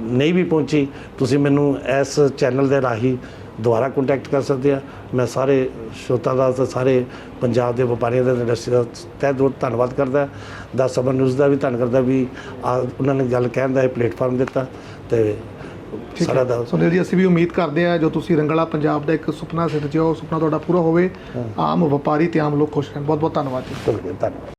ਨਹੀਂ ਵੀ ਪਹੁੰਚੀ ਤੁਸੀਂ ਮੈਨੂੰ ਇਸ ਚੈਨਲ ਦੇ ਰਾਹੀਂ ਦੁਬਾਰਾ ਕੰਟੈਕਟ ਕਰ ਸਕਦੇ ਆ ਮੈਂ ਸਾਰੇ ਸ਼ਰੋਤਾ ਦਾ ਤੇ ਸਾਰੇ ਪੰਜਾਬ ਦੇ ਵਪਾਰੀਆਂ ਦਾ ਇੰਡਸਟਰੀ ਦਾ ਤਹਿ ਦਿਲੋਂ ਧੰਨਵਾਦ ਕਰਦਾ। ਦਾ ਸਬਰ ਨਿਊਜ਼ ਦਾ ਵੀ ਧੰਨ ਕਰਦਾ ਵੀ ਆ ਉਹਨਾਂ ਨੇ ਗੱਲ ਕਹਿਣ ਦਾ ਇਹ ਪਲੇਟਫਾਰਮ ਦਿੱਤਾ ਤੇ ਸਾਰਾ ਦਾ ਸੁਨੀਲ ਜੀ ਅਸੀਂ ਵੀ ਉਮੀਦ ਕਰਦੇ ਹਾਂ ਜੋ ਤੁਸੀਂ ਰੰਗਲਾ ਪੰਜਾਬ ਦਾ ਇੱਕ ਸੁਪਨਾ ਸਿਰਜਿਆ ਉਹ ਸੁਪਨਾ ਤੁਹਾਡਾ ਪੂਰਾ ਹੋਵੇ। ਆਮ ਵਪਾਰੀ ਤੇ ਆਮ ਲੋਕ ਖੁਸ਼ ਰਹਿਣ। ਬਹੁਤ ਬਹੁਤ ਧੰਨਵਾਦ ਜੀ। ਧੰਨਵਾਦ।